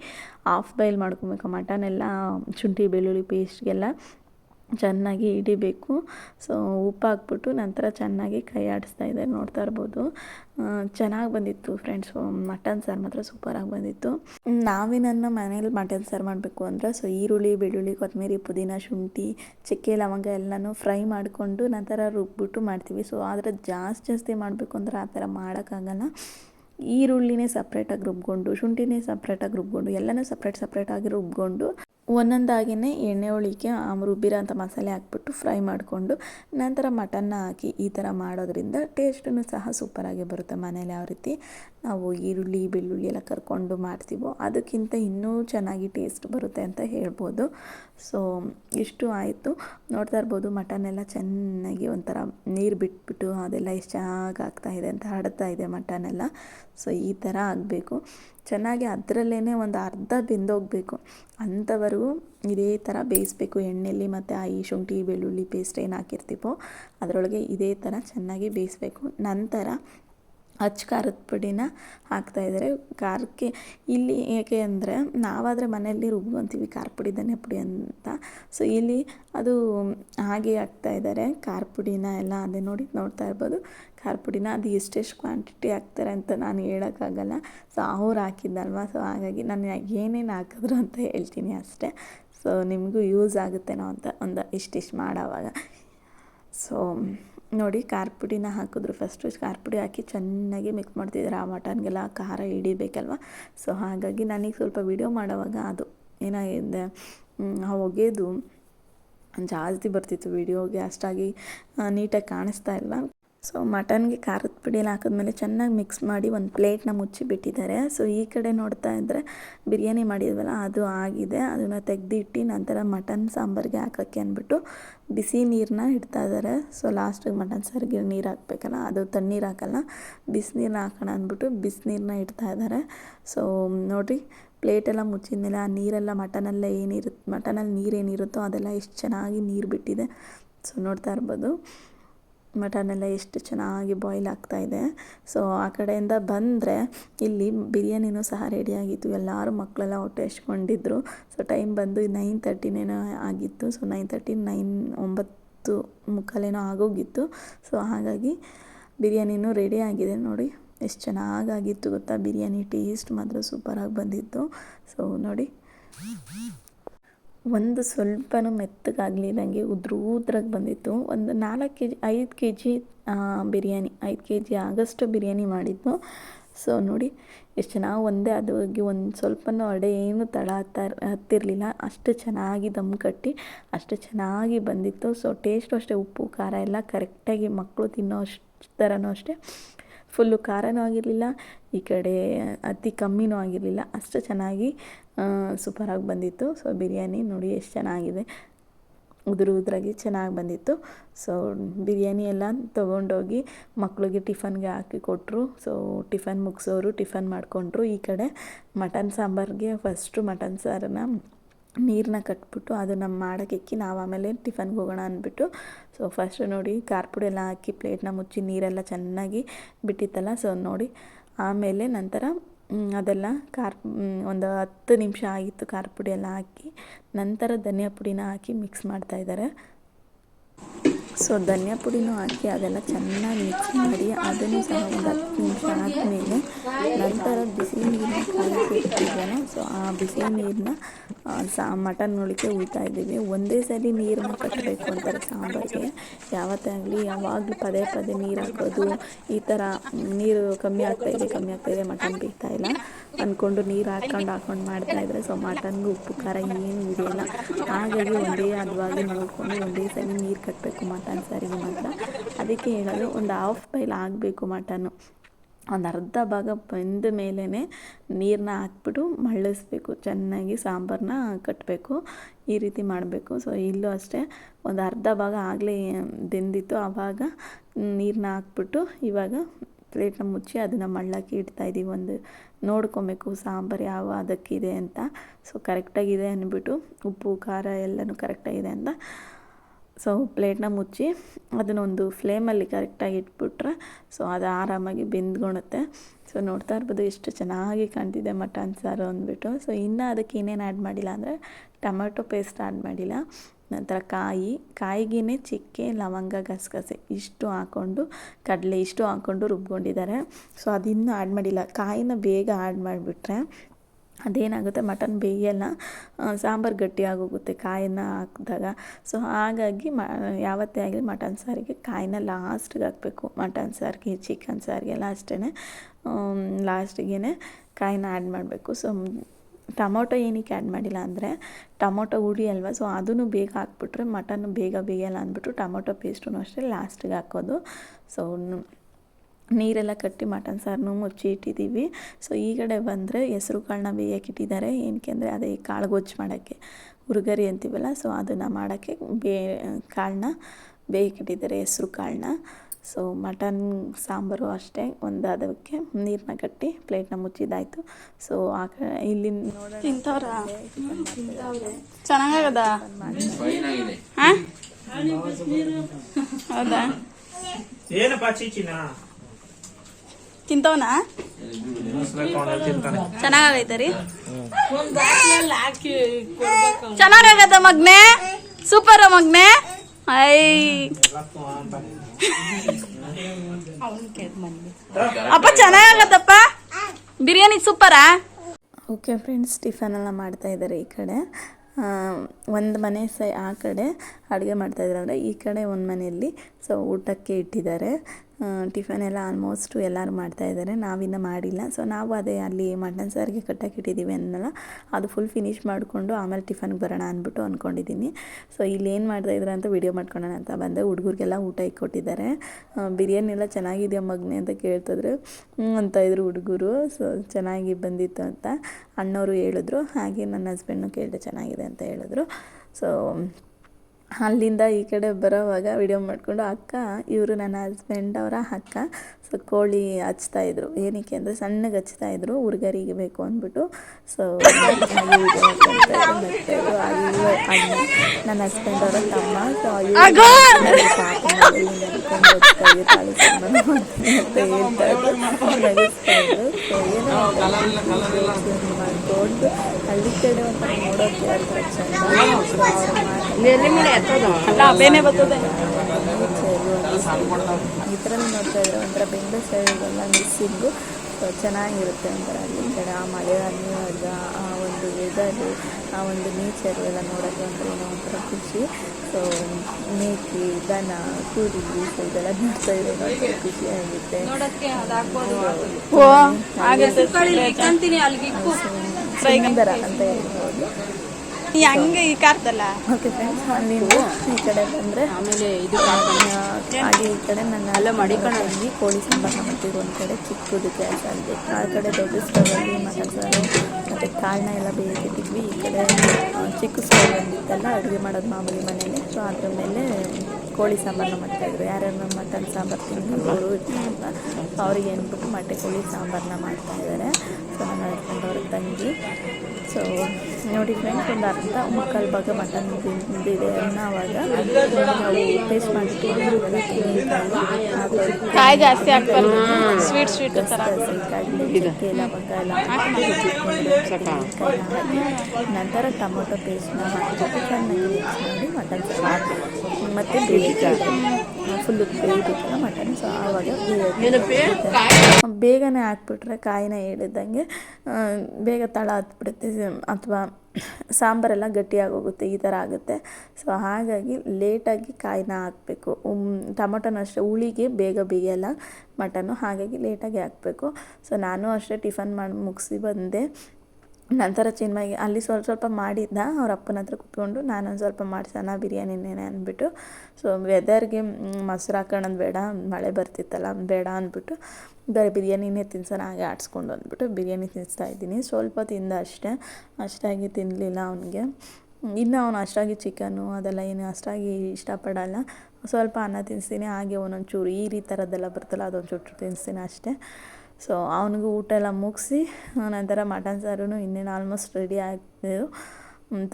ಆಫ್ ಬಾಯ್ಲ್ ಮಾಡ್ಕೊಬೇಕು ಎಲ್ಲ, ಶುಂಠಿ, ಬೆಳ್ಳುಳ್ಳಿ ಪೇಸ್ಟ್ಗೆಲ್ಲ ಚೆನ್ನಾಗಿ ಹಿಡಿಬೇಕು. ಸೊ ಉಪ್ಪು ಹಾಕ್ಬಿಟ್ಟು ನಂತರ ಚೆನ್ನಾಗಿ ಕೈ ಆಡಿಸ್ತಾ ಇದ್ದಾರೆ, ನೋಡ್ತಾ ಇರ್ಬೋದು. ಚೆನ್ನಾಗಿ ಬಂದಿತ್ತು ಫ್ರೆಂಡ್ಸು ಮಟನ್ ಸಾರು ಮಾತ್ರ ಸೂಪರಾಗಿ ಬಂದಿತ್ತು. ನಾವೇನನ್ನ ಮನೇಲಿ ಮಟನ್ ಸಾರು ಮಾಡಬೇಕು ಅಂದರೆ ಸೊ ಈರುಳ್ಳಿ, ಬೆಳ್ಳುಳ್ಳಿ, ಕೊತ್ತಂಬರಿ, ಪುದೀನ, ಶುಂಠಿ, ಚಕ್ಕೆ, ಲವಂಗ ಎಲ್ಲನೂ ಫ್ರೈ ಮಾಡಿಕೊಂಡು ನಂತರ ರುಬ್ಬಿಟ್ಟು ಮಾಡ್ತೀವಿ. ಸೊ ಆದರೆ ಜಾಸ್ತಿ ಜಾಸ್ತಿ ಮಾಡಬೇಕು ಅಂದರೆ ಆ ಥರ ಮಾಡೋಕ್ಕಾಗಲ್ಲ. ಈರುಳ್ಳಿನೇ ಸಪ್ರೇಟಾಗಿ ರುಬ್ಕೊಂಡು, ಶುಂಠಿನೇ ಸಪ್ರೇಟಾಗಿ ರುಬ್ಕೊಂಡು, ಎಲ್ಲನೂ ಸಪ್ರೇಟ್ ಸಪ್ರೇಟಾಗಿ ರುಬ್ಕೊಂಡು ಒಂದೊಂದಾಗಿಯೇ ಎಣ್ಣೆ ಹೋಳಿಗೆ ರುಬ್ಬಿರೋ ಅಂಥ ಮಸಾಲೆ ಹಾಕ್ಬಿಟ್ಟು ಫ್ರೈ ಮಾಡಿಕೊಂಡು ನಂತರ ಮಟನ್ನ ಹಾಕಿ ಈ ಥರ ಮಾಡೋದ್ರಿಂದ ಟೇಸ್ಟೂ ಸಹ ಸೂಪರಾಗಿ ಬರುತ್ತೆ ಮನೇಲಿ ಯಾವ ರೀತಿ. ನಾವು ಈರುಳ್ಳಿ, ಬೆಳ್ಳುಳ್ಳಿ ಎಲ್ಲ ಕರ್ಕೊಂಡು ಮಾಡ್ತೀವೋ ಅದಕ್ಕಿಂತ ಇನ್ನೂ ಚೆನ್ನಾಗಿ ಟೇಸ್ಟ್ ಬರುತ್ತೆ ಅಂತ ಹೇಳ್ಬೋದು. ಸೊ ಇಷ್ಟು ಆಯಿತು. ನೋಡ್ತಾ ಇರ್ಬೋದು ಮಟನೆಲ್ಲ ಚೆನ್ನಾಗಿ ಒಂಥರ ನೀರು ಬಿಟ್ಬಿಟ್ಟು ಅದೆಲ್ಲ ಎಷ್ಟು ಚೆನ್ನಾಗಿ ಇದೆ ಅಂತ ಹಡ್ತಾ ಇದೆ ಮಟನ್ ಎಲ್ಲ. ಸೊ ಈ ಥರ ಆಗಬೇಕು. ಚೆನ್ನಾಗಿ ಅದರಲ್ಲೇ ಒಂದು ಅರ್ಧ ಬೆಂದೋಗಬೇಕು. ಅಂಥವರೆಗೂ ಇದೇ ಥರ ಬೇಯಿಸ್ಬೇಕು. ಎಣ್ಣೆಯಲ್ಲಿ ಮತ್ತು ಆ ಈ ಶುಂಠಿ, ಬೆಳ್ಳುಳ್ಳಿ ಪೇಸ್ಟ್ ಏನು ಹಾಕಿರ್ತೀವೋ, ಅದರೊಳಗೆ ಇದೇ ಥರ ಚೆನ್ನಾಗಿ ಬೇಯಿಸ್ಬೇಕು. ನಂತರ ಅಚ್ಚ ಖಾರದ ಪುಡಿನ ಹಾಕ್ತಾಯಿದ್ದಾರೆ ಖಾರಕ್ಕೆ ಇಲ್ಲಿ ಏಕೆ ಅಂದರೆ ನಾವಾದರೆ ಮನೆಯಲ್ಲಿ ರುಬ್ಕೊತೀವಿ ಖಾರ ಪುಡಿ, ಧನಿಯಾ ಪುಡಿ ಅಂತ. ಸೊ ಇಲ್ಲಿ ಅದು ಹಾಗೆ ಹಾಕ್ತಾಯಿದ್ದಾರೆ ಖಾರ ಪುಡಿನ ಎಲ್ಲ ಅದೇ ನೋಡಿ ನೋಡ್ತಾ ಇರ್ಬೋದು. ಖಾರ ಪುಡಿನ ಅದು ಎಷ್ಟೆಷ್ಟು ಕ್ವಾಂಟಿಟಿ ಹಾಕ್ತಾರೆ ಅಂತ ನಾನು ಹೇಳೋಕ್ಕಾಗಲ್ಲ. ಸೊ ಅವ್ರು ಹಾಕಿದ್ದಲ್ವ? ಸೊ ಹಾಗಾಗಿ ನಾನು ಏನೇನು ಹಾಕಿದ್ರು ಅಂತ ಹೇಳ್ತೀನಿ ಅಷ್ಟೇ. ಸೊ ನಿಮಗೂ ಯೂಸ್ ಆಗುತ್ತೇನೋ ಅಂತ ಒಂದು ಇಷ್ಟಿಷ್ಟು ಮಾಡೋವಾಗ. ಸೊ ನೋಡಿ ಖಾರ ಪುಡಿನ ಹಾಕಿದ್ರು ಫಸ್ಟು ಖಾರ ಪುಡಿ ಹಾಕಿ ಚೆನ್ನಾಗಿ ಮಿಕ್ಸ್ ಮಾಡ್ತಿದ್ದಾರೆ ಆ ಮಟನ್ಗೆಲ್ಲ ಖಾರ ಹಿಡಿಬೇಕಲ್ವ? ಸೊ ಹಾಗಾಗಿ ನನಗೆ ಸ್ವಲ್ಪ ವಿಡಿಯೋ ಮಾಡೋವಾಗ ಅದು ಏನಾಗಿದೆ? ಆ ಹೊಗೆದು ಜಾಸ್ತಿ ಬರ್ತಿತ್ತು ವಿಡಿಯೋಗೆ ಅಷ್ಟಾಗಿ ನೀಟಾಗಿ ಕಾಣಿಸ್ತಾ ಇಲ್ಲ. ಸೊ ಮಟನ್ಗೆ ಖಾರದ ಪುಡಿಯಲ್ಲಿ ಹಾಕಿದ್ಮೇಲೆ ಚೆನ್ನಾಗಿ ಮಿಕ್ಸ್ ಮಾಡಿ ಒಂದು ಪ್ಲೇಟ್ನ ಮುಚ್ಚಿಬಿಟ್ಟಿದ್ದಾರೆ. ಸೊ ಈ ಕಡೆ ನೋಡ್ತಾ ಇದ್ದರೆ ಬಿರಿಯಾನಿ ಮಾಡಿದ್ವಲ್ಲ, ಅದು ಆಗಿದೆ. ಅದನ್ನು ತೆಗೆದಿಟ್ಟು ನಂತರ ಮಟನ್ ಸಾಂಬಾರಿಗೆ ಹಾಕೋಕ್ಕೆ ಅಂದ್ಬಿಟ್ಟು ಬಿಸಿ ನೀರನ್ನ ಇಡ್ತಾ ಇದ್ದಾರೆ. ಸೊ ಲಾಸ್ಟಿಗೆ ಮಟನ್ ಸಾರಿಗೆ ನೀರು ಹಾಕಬೇಕಲ್ಲ, ಅದು ತಣ್ಣೀರು ಹಾಕಲ್ಲ ಬಿಸಿನೀರನ್ನ ಹಾಕೋಣ ಅಂದ್ಬಿಟ್ಟು ಬಿಸಿನೀರನ್ನ ಇಡ್ತಾ ಇದ್ದಾರೆ. ಸೊ ನೋಡಿರಿ ಪ್ಲೇಟೆಲ್ಲ ಮುಚ್ಚಿದ್ಮೇಲೆ ಆ ನೀರೆಲ್ಲ ಮಟನೆಲ್ಲ ಏನಿರುತ್ತೆ ಮಟನಲ್ಲಿ ನೀರೇನಿರುತ್ತೋ ಅದೆಲ್ಲ ಎಷ್ಟು ಚೆನ್ನಾಗಿ ನೀರು ಬಿಟ್ಟಿದೆ. ಸೊ ನೋಡ್ತಾ ಇರ್ಬೋದು. ಮಟನ್ ಎಲ್ಲ ಎಷ್ಟು ಚೆನ್ನಾಗಿ ಬಾಯ್ಲ್ ಆಗ್ತಾ ಇದೆ. ಸೊ ಆ ಕಡೆಯಿಂದ ಬಂದರೆ ಇಲ್ಲಿ ಬಿರಿಯಾನಿನೂ ಸಹ ರೆಡಿಯಾಗಿತ್ತು ಎಲ್ಲರೂ ಮಕ್ಕಳೆಲ್ಲ ಹೊಟ್ಟೆ ಹಚ್ಕೊಂಡಿದ್ರು ಸೊ ಟೈಮ್ ಬಂದು ನೈನ್ ತರ್ಟಿನೇನೋ ಆಗಿತ್ತು. ಸೊ ನೈನ್ ತರ್ಟಿ ನೈನ್ ಒಂಬತ್ತು ಮುಕ್ಕಾಲೇನೋ ಆಗೋಗಿತ್ತು. ಸೊ ಹಾಗಾಗಿ ಬಿರಿಯಾನಿನೂ ರೆಡಿ ಆಗಿದೆ ನೋಡಿ. ಎಷ್ಟು ಚೆನ್ನಾಗಾಗಿತ್ತು ಗೊತ್ತಾ? ಬಿರಿಯಾನಿ ಟೇಸ್ಟ್ ಮಾತ್ರ ಸೂಪರಾಗಿ ಬಂದಿತ್ತು. ಸೊ ನೋಡಿ. ಒಂದು ಸ್ವಲ್ಪನೂ ಮೆತ್ತಗಾಗಲಿಲ್ಲಂಗೆ ಉದ್ರ ಉದ್ರಾಗಿ ಬಂದಿತ್ತು. ಒಂದು ನಾಲ್ಕು ಕೆ ಜಿ ಐದು ಕೆ ಜಿ ಬಿರಿಯಾನಿ, ಐದು ಕೆ ಜಿ ಆಗಷ್ಟು ಬಿರಿಯಾನಿ ಮಾಡಿದ್ದು ಸೊ ನೋಡಿ, ಎಷ್ಟು ಚೆನ್ನಾಗಿ ಒಂದೇ ಅದಾಗಿ ಒಂದು ಸ್ವಲ್ಪನೂ ಅಡೆ ಏನು ತಳ ಹತ್ತ ಹತ್ತಿರಲಿಲ್ಲ. ಅಷ್ಟು ಚೆನ್ನಾಗಿ ದಮ್ ಕಟ್ಟಿ, ಅಷ್ಟು ಚೆನ್ನಾಗಿ ಬಂದಿತ್ತು. ಸೊ ಟೇಸ್ಟು ಅಷ್ಟೇ, ಉಪ್ಪು, ಖಾರ ಎಲ್ಲ ಕರೆಕ್ಟಾಗಿ ಮಕ್ಕಳು ತಿನ್ನೋ ಅಷ್ಟು ಥರನೂ ಅಷ್ಟೇ. ಫುಲ್ಲು ಖಾರನೂ ಆಗಿರಲಿಲ್ಲ, ಈ ಕಡೆ ಅತಿ ಕಮ್ಮಿನೂ ಆಗಿರಲಿಲ್ಲ. ಅಷ್ಟು ಚೆನ್ನಾಗಿ ಸೂಪರಾಗಿ ಬಂದಿತ್ತು. ಸೊ, ಬಿರಿಯಾನಿ ನೋಡಿ ಎಷ್ಟು ಚೆನ್ನಾಗಿದೆ. ಉದುರು ಉದುರಾಗಿ ಚೆನ್ನಾಗಿ ಬಂದಿತ್ತು. ಸೊ, ಬಿರಿಯಾನಿ ಎಲ್ಲ ತೊಗೊಂಡೋಗಿ ಮಕ್ಕಳಿಗೆ ಟಿಫನ್ಗೆ ಹಾಕಿ ಕೊಟ್ಟರು ಸೊ, ಟಿಫನ್ ಮುಗಿಸೋರು, ಟಿಫನ್ ಮಾಡಿಕೊಂಡ್ರು. ಈ ಕಡೆ ಮಟನ್ ಸಾಂಬಾರಿಗೆ ಫಸ್ಟು ಮಟನ್ ಸಾರನ್ನ ನೀರನ್ನ ಕಟ್ಬಿಟ್ಟು ಅದನ್ನು ಮಾಡೋಕ್ಕಿಕ್ಕಿ ಇಕ್ಕಿ, ನಾವು ಆಮೇಲೆ ಟಿಫನ್ಗೆ ಹೋಗೋಣ ಅಂದ್ಬಿಟ್ಟು. ಸೊ ಫಸ್ಟ್ ನೋಡಿ ಖಾರ ಪುಡಿ ಎಲ್ಲ ಹಾಕಿ ಪ್ಲೇಟ್ನ ಮುಚ್ಚಿ ನೀರೆಲ್ಲ ಚೆನ್ನಾಗಿ ಬಿಟ್ಟಿತ್ತಲ್ಲ ಸೊ ನೋಡಿ. ಆಮೇಲೆ ನಂತರ ಅದೆಲ್ಲ ಖಾರ ಒಂದು ಹತ್ತು ನಿಮಿಷ ಆಗಿತ್ತು ಖಾರ ಪುಡಿ ಎಲ್ಲ ಹಾಕಿ. ನಂತರ ಧನಿಯಾ ಪುಡಿನ ಹಾಕಿ ಮಿಕ್ಸ್ ಮಾಡ್ತಾಯಿದ್ದಾರೆ ಸೊ ಧನಿಯಾ ಪುಡಿನೂ ಹಾಕಿ ಅದೆಲ್ಲ ಚೆನ್ನಾಗಿ ಮಿಕ್ಸ್ ಮಾಡಿ ಅದನ್ನು ಸಹ ಒಂದು ಹತ್ತು ನಿಮಿಷ ಆದಮೇಲೆ ನಂತರ ಬಿಸಿ ನೀರನ್ನ ಕಾಯಿಸಿಟ್ಟಿದ್ದೇನೆ ಸೊ ಆ ಬಿಸಿ ನೀರನ್ನ ಸಾ, ಮಟನ್ ನೋಡಲಿಕ್ಕೆ ಉಯ್ತಾ ಇದ್ದೀವಿ. ಒಂದೇ ಸರಿ ನೀರನ್ನ ಕಟ್ಟಬೇಕು ಅಂತಾರೆ ಸಾಂಬಾರಿಗೆ ಯಾವತ್ತೇ ಆಗಲಿ ಯಾವಾಗಲೂ ಪದೇ ಪದೇ ನೀರು ಹಾಕೋದು, ಈ ಥರ ನೀರು ಕಮ್ಮಿ ಆಗ್ತಾಯಿದೆ ಕಮ್ಮಿ ಆಗ್ತಾಯಿದೆ ಮಟನ್ ಬೇಯ್ತಾ ಇಲ್ಲ. ಅಂದ್ಕೊಂಡು ನೀರು ಹಾಕ್ಕೊಂಡು ಹಾಕ್ಕೊಂಡು ಮಾಡ್ತಾಯಿದ್ರೆ ಸೊ ಮಟನ್ಗೂ ಉಪ್ಪು ಖಾರ ಏನು ಇದೆಯಲ್ಲ ಹಾಗಾಗಿ ಒಂದೇ ಅದವಾಗಿ ನೋಡಿಕೊಂಡು ಒಂದೇ ಸರಿ ನೀರು ಕಟ್ಟಬೇಕು ಮಟನ್ ಸಾರಿಗೆ ಮಾತ್ರ. ಅದಕ್ಕೆ ಹೇಳೋದು ಒಂದು ಹಾಫ್ ಬೈಲ್ ಆಗಬೇಕು ಮಟನ್ನು ಒಂದು ಅರ್ಧ ಭಾಗ ಬೆಂದ ಮೇಲೇ ನೀರನ್ನ ಹಾಕ್ಬಿಟ್ಟು ಮಳ್ಳಿಸ್ಬೇಕು. ಚೆನ್ನಾಗಿ ಸಾಂಬಾರನ್ನ ಕಟ್ಟಬೇಕು ಈ ರೀತಿ ಮಾಡಬೇಕು. ಸೊ ಇಲ್ಲೂ ಅಷ್ಟೇ ಒಂದು ಅರ್ಧ ಭಾಗ ಆಗಲೇ ಬೆಂದಿತ್ತು. ಆವಾಗ ನೀರನ್ನ ಹಾಕ್ಬಿಟ್ಟು ಇವಾಗ ಪ್ಲೇಟ್ನ ಮುಚ್ಚಿ ಅದನ್ನು ಮಳ್ಳಕ್ಕೆ ಇಡ್ತಾಯಿದ್ದೀವಿ ಒಂದು ನೋಡ್ಕೊಬೇಕು, ಸಾಂಬಾರು ಯಾವ ಅದಕ್ಕಿದೆ ಅಂತ. ಸೊ ಕರೆಕ್ಟಾಗಿದೆ ಅಂದ್ಬಿಟ್ಟು ಉಪ್ಪು, ಖಾರ ಎಲ್ಲನೂ ಕರೆಕ್ಟಾಗಿದೆ ಅಂತ. ಸೊ ಪ್ಲೇಟ್ನ ಮುಚ್ಚಿ ಅದನ್ನೊಂದು ಫ್ಲೇಮಲ್ಲಿ ಕರೆಕ್ಟಾಗಿ ಇಟ್ಬಿಟ್ರೆ ಸೊ ಅದು ಆರಾಮಾಗಿ ಬೆಂದ್ಕೊಳುತ್ತೆ ಸೊ ನೋಡ್ತಾ ಇರ್ಬೋದು ಎಷ್ಟು ಚೆನ್ನಾಗಿ ಕಾಣ್ತಿದೆ ಮಟನ್ ಸಾರು ಅಂದ್ಬಿಟ್ಟು. ಸೊ ಇನ್ನೂ ಅದಕ್ಕೆ ಇನ್ನೇನು ಆ್ಯಡ್ ಮಾಡಿಲ್ಲ ಅಂದರೆ ಟೊಮೆಟೊ ಪೇಸ್ಟ್ ಆ್ಯಡ್ ಮಾಡಿಲ್ಲ. ನಂತರ ಕಾಯಿ ಕಾಯಿಗೆ ಚಿಕ್ಕೆ, ಲವಂಗ, ಗಸಗಸೆ ಇಷ್ಟು ಹಾಕ್ಕೊಂಡು ಕಡಲೆ ಇಷ್ಟು ಹಾಕ್ಕೊಂಡು ರುಬ್ಕೊಂಡಿದ್ದಾರೆ. ಸೊ ಅದಿನ್ನೂ ಆ್ಯಡ್ ಮಾಡಿಲ್ಲ. ಕಾಯಿನ ಬೇಗ ಆ್ಯಡ್ ಮಾಡಿಬಿಟ್ರೆ ಅದೇನಾಗುತ್ತೆ? ಮಟನ್ ಬೇಯಲ್ಲ ಸಾಂಬಾರು ಗಟ್ಟಿಯಾಗೋಗುತ್ತೆ ಕಾಯನ್ನ ಹಾಕಿದಾಗ. ಸೊ ಹಾಗಾಗಿ ಮ, ಯಾವತ್ತೇ ಆಗಲಿ ಮಟನ್ ಸಾರಿಗೆ ಕಾಯಿನ ಲಾಸ್ಟಿಗೆ ಹಾಕಬೇಕು. ಮಟನ್ ಸಾರಿಗೆ ಚಿಕನ್ ಸಾರಿಗೆಲ್ಲ ಅಷ್ಟೇ ಲಾಸ್ಟಿಗೆ ಕಾಯಿನ ಆ್ಯಡ್ ಮಾಡಬೇಕು. ಸೊ ಟೊಮೊಟೊ ಏನಕ್ಕೆ ಆ್ಯಡ್ ಮಾಡಿಲ್ಲ ಅಂದರೆ ಟೊಮೊಟೊ ಹುಳಿ ಅಲ್ವಾ? ಸೊ ಅದನ್ನು ಬೇಗ ಹಾಕ್ಬಿಟ್ರೆ ಮಟನ್ ಬೇಗ ಬೇಯಲ್ಲ ಅಂದ್ಬಿಟ್ಟು ಟೊಮೊಟೊ ಪೇಸ್ಟೂ ಅಷ್ಟೇ ಲಾಸ್ಟಿಗೆ ಹಾಕೋದು. ಸೊ ನೀರೆಲ್ಲ ಕಟ್ಟಿ ಮಟನ್ ಸಾರನ್ನು ಮುಚ್ಚಿ ಇಟ್ಟಿದ್ದೀವಿ. ಸೊ ಈ ಕಡೆ ಬಂದರೆ ಹೆಸ್ರು ಕಾಳನ್ನ ಬೇಯಕ್ಕೆ ಇಟ್ಟಿದ್ದಾರೆ ಏನಕ್ಕೆ ಅಂದರೆ ಅದೇ ಕಾಳು ಗೊಜ್ಜು ಮಾಡೋಕ್ಕೆ. ಹುರುಗರಿ ಅಂತೀವಲ್ಲ ಸೊ ಅದನ್ನು ಮಾಡೋಕ್ಕೆ ಬೇ, ಕಾಳನ್ನ ಬೇಯಕ್ಕೆ ಇಟ್ಟಿದ್ದಾರೆ ಹೆಸ್ರು ಕಾಳನ್ನ ಸೊ ಮಟನ್ ಸಾಂಬಾರು ಅಷ್ಟೇ ಒಂದು ಅದಕ್ಕೆ ನೀರನ್ನ ಕಟ್ಟಿ ಪ್ಲೇಟ್ನ ಮುಚ್ಚಿದ್ದಾಯಿತು. ಸೊ ಆ ಕಡೆ ಇಲ್ಲಿ ಚೆನ್ನಾಗದ ಹೌದಾ? ತಿಂತವನ? ಚೆನ್ನಾಗೈತೆ ರೀ? ಚೆನ್ನಾಗದ ಮಗ್ನೆ? ಸೂಪರ್ ಮಗ್ನೆ? ಐ. ಅಪ್ಪ ಚೆನ್ನಾಗತ್ತಪ್ಪ ಬಿರಿಯಾನಿ ಸೂಪರಾ ಓಕೆ ಫ್ರೆಂಡ್ಸ್ ಟಿಫನ್ ಎಲ್ಲ ಮಾಡ್ತಾ ಇದ್ದಾರೆ ಈ ಕಡೆ. ಒಂದು ಮನೆ ಸೈ ಆ ಕಡೆ ಅಡುಗೆ ಮಾಡ್ತಾಯಿದ್ದಾರೆ ಅಂದರೆ ಈ ಕಡೆ ಒಂದು ಮನೆಯಲ್ಲಿ ಸೊ ಊಟಕ್ಕೆ ಇಟ್ಟಿದ್ದಾರೆ. ಟಿಫನ್ ಎಲ್ಲ ಆಲ್ಮೋಸ್ಟು ಎಲ್ಲರೂ ಮಾಡ್ತಾಯಿದ್ದಾರೆ ನಾವಿನ್ನು ಮಾಡಿಲ್ಲ. ಸೊ ನಾವು ಅದೇ ಅಲ್ಲಿ ಮಟನ್ ಸಾರಿಗೆ ಕಟ್ಟಕ್ಕೆ ಇಟ್ಟಿದ್ದೀವಿ ಅನ್ನಲ್ಲ. ಅದು ಫುಲ್ ಫಿನಿಶ್ ಮಾಡಿಕೊಂಡು ಆಮೇಲೆ ಟಿಫನ್ಗೆ ಬರೋಣ ಅಂದ್ಬಿಟ್ಟು ಅಂದ್ಕೊಂಡಿದ್ದೀನಿ ಸೊ ಇಲ್ಲಿ ಏನು ಮಾಡ್ತಾಯಿದ್ರು ಅಂತ ವಿಡಿಯೋ ಮಾಡ್ಕೊಳ್ಳೋಣ ಅಂತ ಬಂದೆ. ಹುಡುಗರಿಗೆಲ್ಲ ಊಟ ಇಕ್ಕೊಟ್ಟಿದ್ದಾರೆ ಬಿರಿಯಾನಿ ಎಲ್ಲ ಚೆನ್ನಾಗಿದೆಯಾ ಮಗ್ನೆ ಅಂತ ಕೇಳ್ತಿದ್ರು. ಅಂತ ಇದ್ರು ಹುಡುಗರು. ಸೊ ಚೆನ್ನಾಗಿ ಬಂದಿತ್ತು ಅಂತ ಅಣ್ಣವರು ಹೇಳಿದ್ರು. ಹಾಗೆ ನನ್ನ ಹಸ್ಬೆಂಡ್ನು ಕೇಳಿದೆ ಚೆನ್ನಾಗಿದೆ ಅಂತ ಹೇಳಿದ್ರು. ಸೊ ಅಲ್ಲಿಂದ ಈ ಕಡೆ ಬರೋವಾಗ ವಿಡಿಯೋ ಮಾಡಿಕೊಂಡು ಅಕ್ಕ ಇವರು ನನ್ನ ಹಸ್ಬೆಂಡ್ ಅವರ ಅಕ್ಕ. ಸೊ ಕೋಳಿ ಹಚ್ತಾಯಿದ್ರು ಏನಕ್ಕೆ ಅಂದರೆ ಸಣ್ಣಗೆ ಹಚ್ತಾಯಿದ್ರು ಹುರ್ಗರಿಗೆ ಬೇಕು ಅಂದ್ಬಿಟ್ಟು. ಸೊ [LAUGHS] ನನ್ನ ಹಸ್ಬೆಂಡ್ ಅವರ ತಮ್ಮ. ಸೊ ತಾಳಿ ಅಂತ ಹೇಳ್ತಾ ಇದ್ರು ಒಂದು ಮಾಡ್ಕೊಂಡು ಹಳ್ಳಿ ಕಡೆ ಅಂತ ನೋಡೋಕೆ ಚೆಂದ ಈ ಥರ ನೋಡ್ತಾ ಇದ್ರೆ ಒಂಥರ ಬೆಂಗಳೂರು ಎಲ್ಲ ಮಿಸ್ಸಿಂಗು ಚೆನ್ನಾಗಿರುತ್ತೆ ಒಂಥರ ಹಳ್ಳಿ ಕಡೆ ಆ ಮಳೆ ಅಲ್ಲಿ ಆ ಒಂದು ವೆದರು ಆ ಒಂದು ನೇಚರ್ ಎಲ್ಲ ನೋಡೋಕ್ಕೆ ಒಂಥರ ಏನೋ ಒಂಥರ ಖುಷಿ. ಸೊ ಮೇಕೆ ದನ ಕುರಿ ಸೊ ಇದೆಲ್ಲ ನೋಡ್ತಾ ಇದ್ರೆ ಒಂಥರ ಖುಷಿ ಆಗುತ್ತೆ. ಓ ಹಾಗೆ ಸುಂದರ ಅಂತ ಹೇಳ್ಬೋದು. ಹಂಗೆ ಈ ಕಾರ್ದಲ್ಲ ಓಕೆ ಫ್ರೆಂಡ್ಸ್ ನೀವು ಈ ಕಡೆ ಬಂದರೆ ಆಮೇಲೆ ಇದು ಹಾಗೆ ಈ ಕಡೆ ನನ್ನ ಎಲ್ಲ ಮಡಿಕೊಂಡು ಕೋಳಿ ಸಾಂಬಾರು ಮಾಡ್ತೀವಿ ಒಂದು ಕಡೆ ಚಿಕ್ಕದು ಗ್ಯಾಸ್ ಆಗಿದೆ. ಆ ಕಡೆ ದೊಡ್ಡ ಸ್ಟವಲ್ಲಿ ಮಟನ್ ಸಾರು ಮತ್ತು ಕಾಳನ್ನ ಎಲ್ಲ ಬೇಯಿಟ್ಟಿದ್ವಿ ಈ ಕಡೆ ಚಿಕ್ಕ ಸ್ಟವ್ ಬಂದಿತ್ತಲ್ಲ ಅಡುಗೆ ಮಾಡೋದು ಮಾಮೂಲಿ ಮನೇಲಿ ಸೊ ಅದ್ರ ಮೇಲೆ ಕೋಳಿ ಸಾಂಬಾರನ್ನ ಮಾಡ್ತಾಯಿದ್ರು ಯಾರ್ಯಾರು ಮಟನ್ ಸಾಂಬಾರು ತಿಂದವರು ಅವ್ರಿಗೆ ಏನ್ಬಿಟ್ಟು ಮೊಟ್ಟೆ ಕೋಳಿ ಸಾಂಬಾರನ್ನ ಮಾಡ್ತಾಯಿದ್ದಾರೆ ಸೊ ನಾನು ಹಸ್ಬೆಂಡ್ ಅವ್ರ ತಂಗಿ. ಸೊ ನೋಡಿ ಫ್ರೆಂಡ್ಸ್ ಒಂದು ಅರ್ಧ ಮುಕ್ಕಾಲು ಭಾಗ ಮಟನ್ ತಿಂದಿದೆ ಅನ್ನೋವಾಗ ನಾವು ಟೇಸ್ಟ್ ಮಾಡಿಬಿಟ್ಟು ಕಾಯಿ ಜಾಸ್ತಿ ಸ್ವೀಟ್ ಸ್ವೀಟ್ ನಂತರ ಟೊಮೊಟೊ ಪೇಸ್ಟ್ನ ಹಾಕಿ ಚೆನ್ನಾಗಿ ಮಿಕ್ಸ್ ಮಾಡಿ ಮಟನ್ ಮತ್ತೆ ಮತ್ತು ಫುಲ್ಲು ಬೇಯಬೇಕಲ್ಲ ಮಟನ್ ಸೊ ಆವಾಗ. ಬೇಗನೆ ಹಾಕ್ಬಿಟ್ರೆ ಕಾಯಿನ ಹೇಳಿದಂಗೆ ಬೇಗ ತಳ ಹತ್ಬಿಡುತ್ತೆ ಅಥವಾ ಸಾಂಬಾರೆಲ್ಲ ಗಟ್ಟಿಯಾಗೋಗುತ್ತೆ ಈ ಥರ ಆಗುತ್ತೆ. ಸೊ ಹಾಗಾಗಿ ಲೇಟಾಗಿ ಕಾಯಿನ ಹಾಕಬೇಕು. ಟೊಮೊಟೊನ ಅಷ್ಟೇ ಹುಳಿಗೆ ಬೇಗ ಬೇಯಲ್ಲ ಮಟನು ಹಾಗಾಗಿ ಲೇಟಾಗಿ ಹಾಕಬೇಕು. ಸೊ ನಾನು ಅಷ್ಟೇ ಟಿಫನ್ ಮಾಡಿ ಮುಗಿಸಿ ಬಂದೆ. ನಂತರ ಚಿನ್ಮಯ್ಗೆ ಅಲ್ಲಿ ಸ್ವಲ್ಪ ಸ್ವಲ್ಪ ಮಾಡಿದ್ದ, ಅವ್ರ ಅಪ್ಪನ ಹತ್ರ ಕುತ್ಕೊಂಡು ನಾನೊಂದು ಸ್ವಲ್ಪ ಮಾಡ್ಸೋಣ ಬಿರಿಯಾನಿನೇನೆ ಅಂದ್ಬಿಟ್ಟು. ಸೊ ವೆದರ್ಗೆ ಮೊಸರು ಹಾಕೋಣದು ಬೇಡ, ಮಳೆ ಬರ್ತಿತ್ತಲ್ಲ, ಬೇಡ ಅಂದ್ಬಿಟ್ಟು ಬೇರೆ ಬಿರಿಯಾನಿನೇ ತಿನ್ಸೋಣ ಹಾಗೆ ಆಡಿಸ್ಕೊಂಡು ಅಂದ್ಬಿಟ್ಟು ಬಿರಿಯಾನಿ ತಿನ್ನಿಸ್ತಾ ಇದ್ದೀನಿ. ಸ್ವಲ್ಪ ತಿಂದ ಅಷ್ಟೇ, ಅಷ್ಟಾಗಿ ತಿನ್ನಲಿಲ್ಲ ಅವನಿಗೆ. ಇನ್ನು ಅವನು ಅಷ್ಟಾಗಿ ಚಿಕನ್ನು ಅದೆಲ್ಲ ಏನು ಅಷ್ಟಾಗಿ ಇಷ್ಟಪಡಲ್ಲ. ಸ್ವಲ್ಪ ಅನ್ನ ತಿನ್ನಿಸ್ತೀನಿ ಹಾಗೆ ಒಂದೊಂದು ಚೂರು ಈ ಥರದ್ದೆಲ್ಲ ಬರ್ತಲ್ಲ, ಅದೊಂದು ಚೂರು ತಿನ್ನಿಸ್ತೀನಿ ಅಷ್ಟೇ. ಸೊ ಅವನಿಗೂ ಊಟ ಎಲ್ಲ ಮುಗಿಸಿ, ನಂತರ ಮಟನ್ ಸಾರು ಇನ್ನೇನು ಆಲ್ಮೋಸ್ಟ್ ರೆಡಿ ಆಗ್ತಿದ್ದು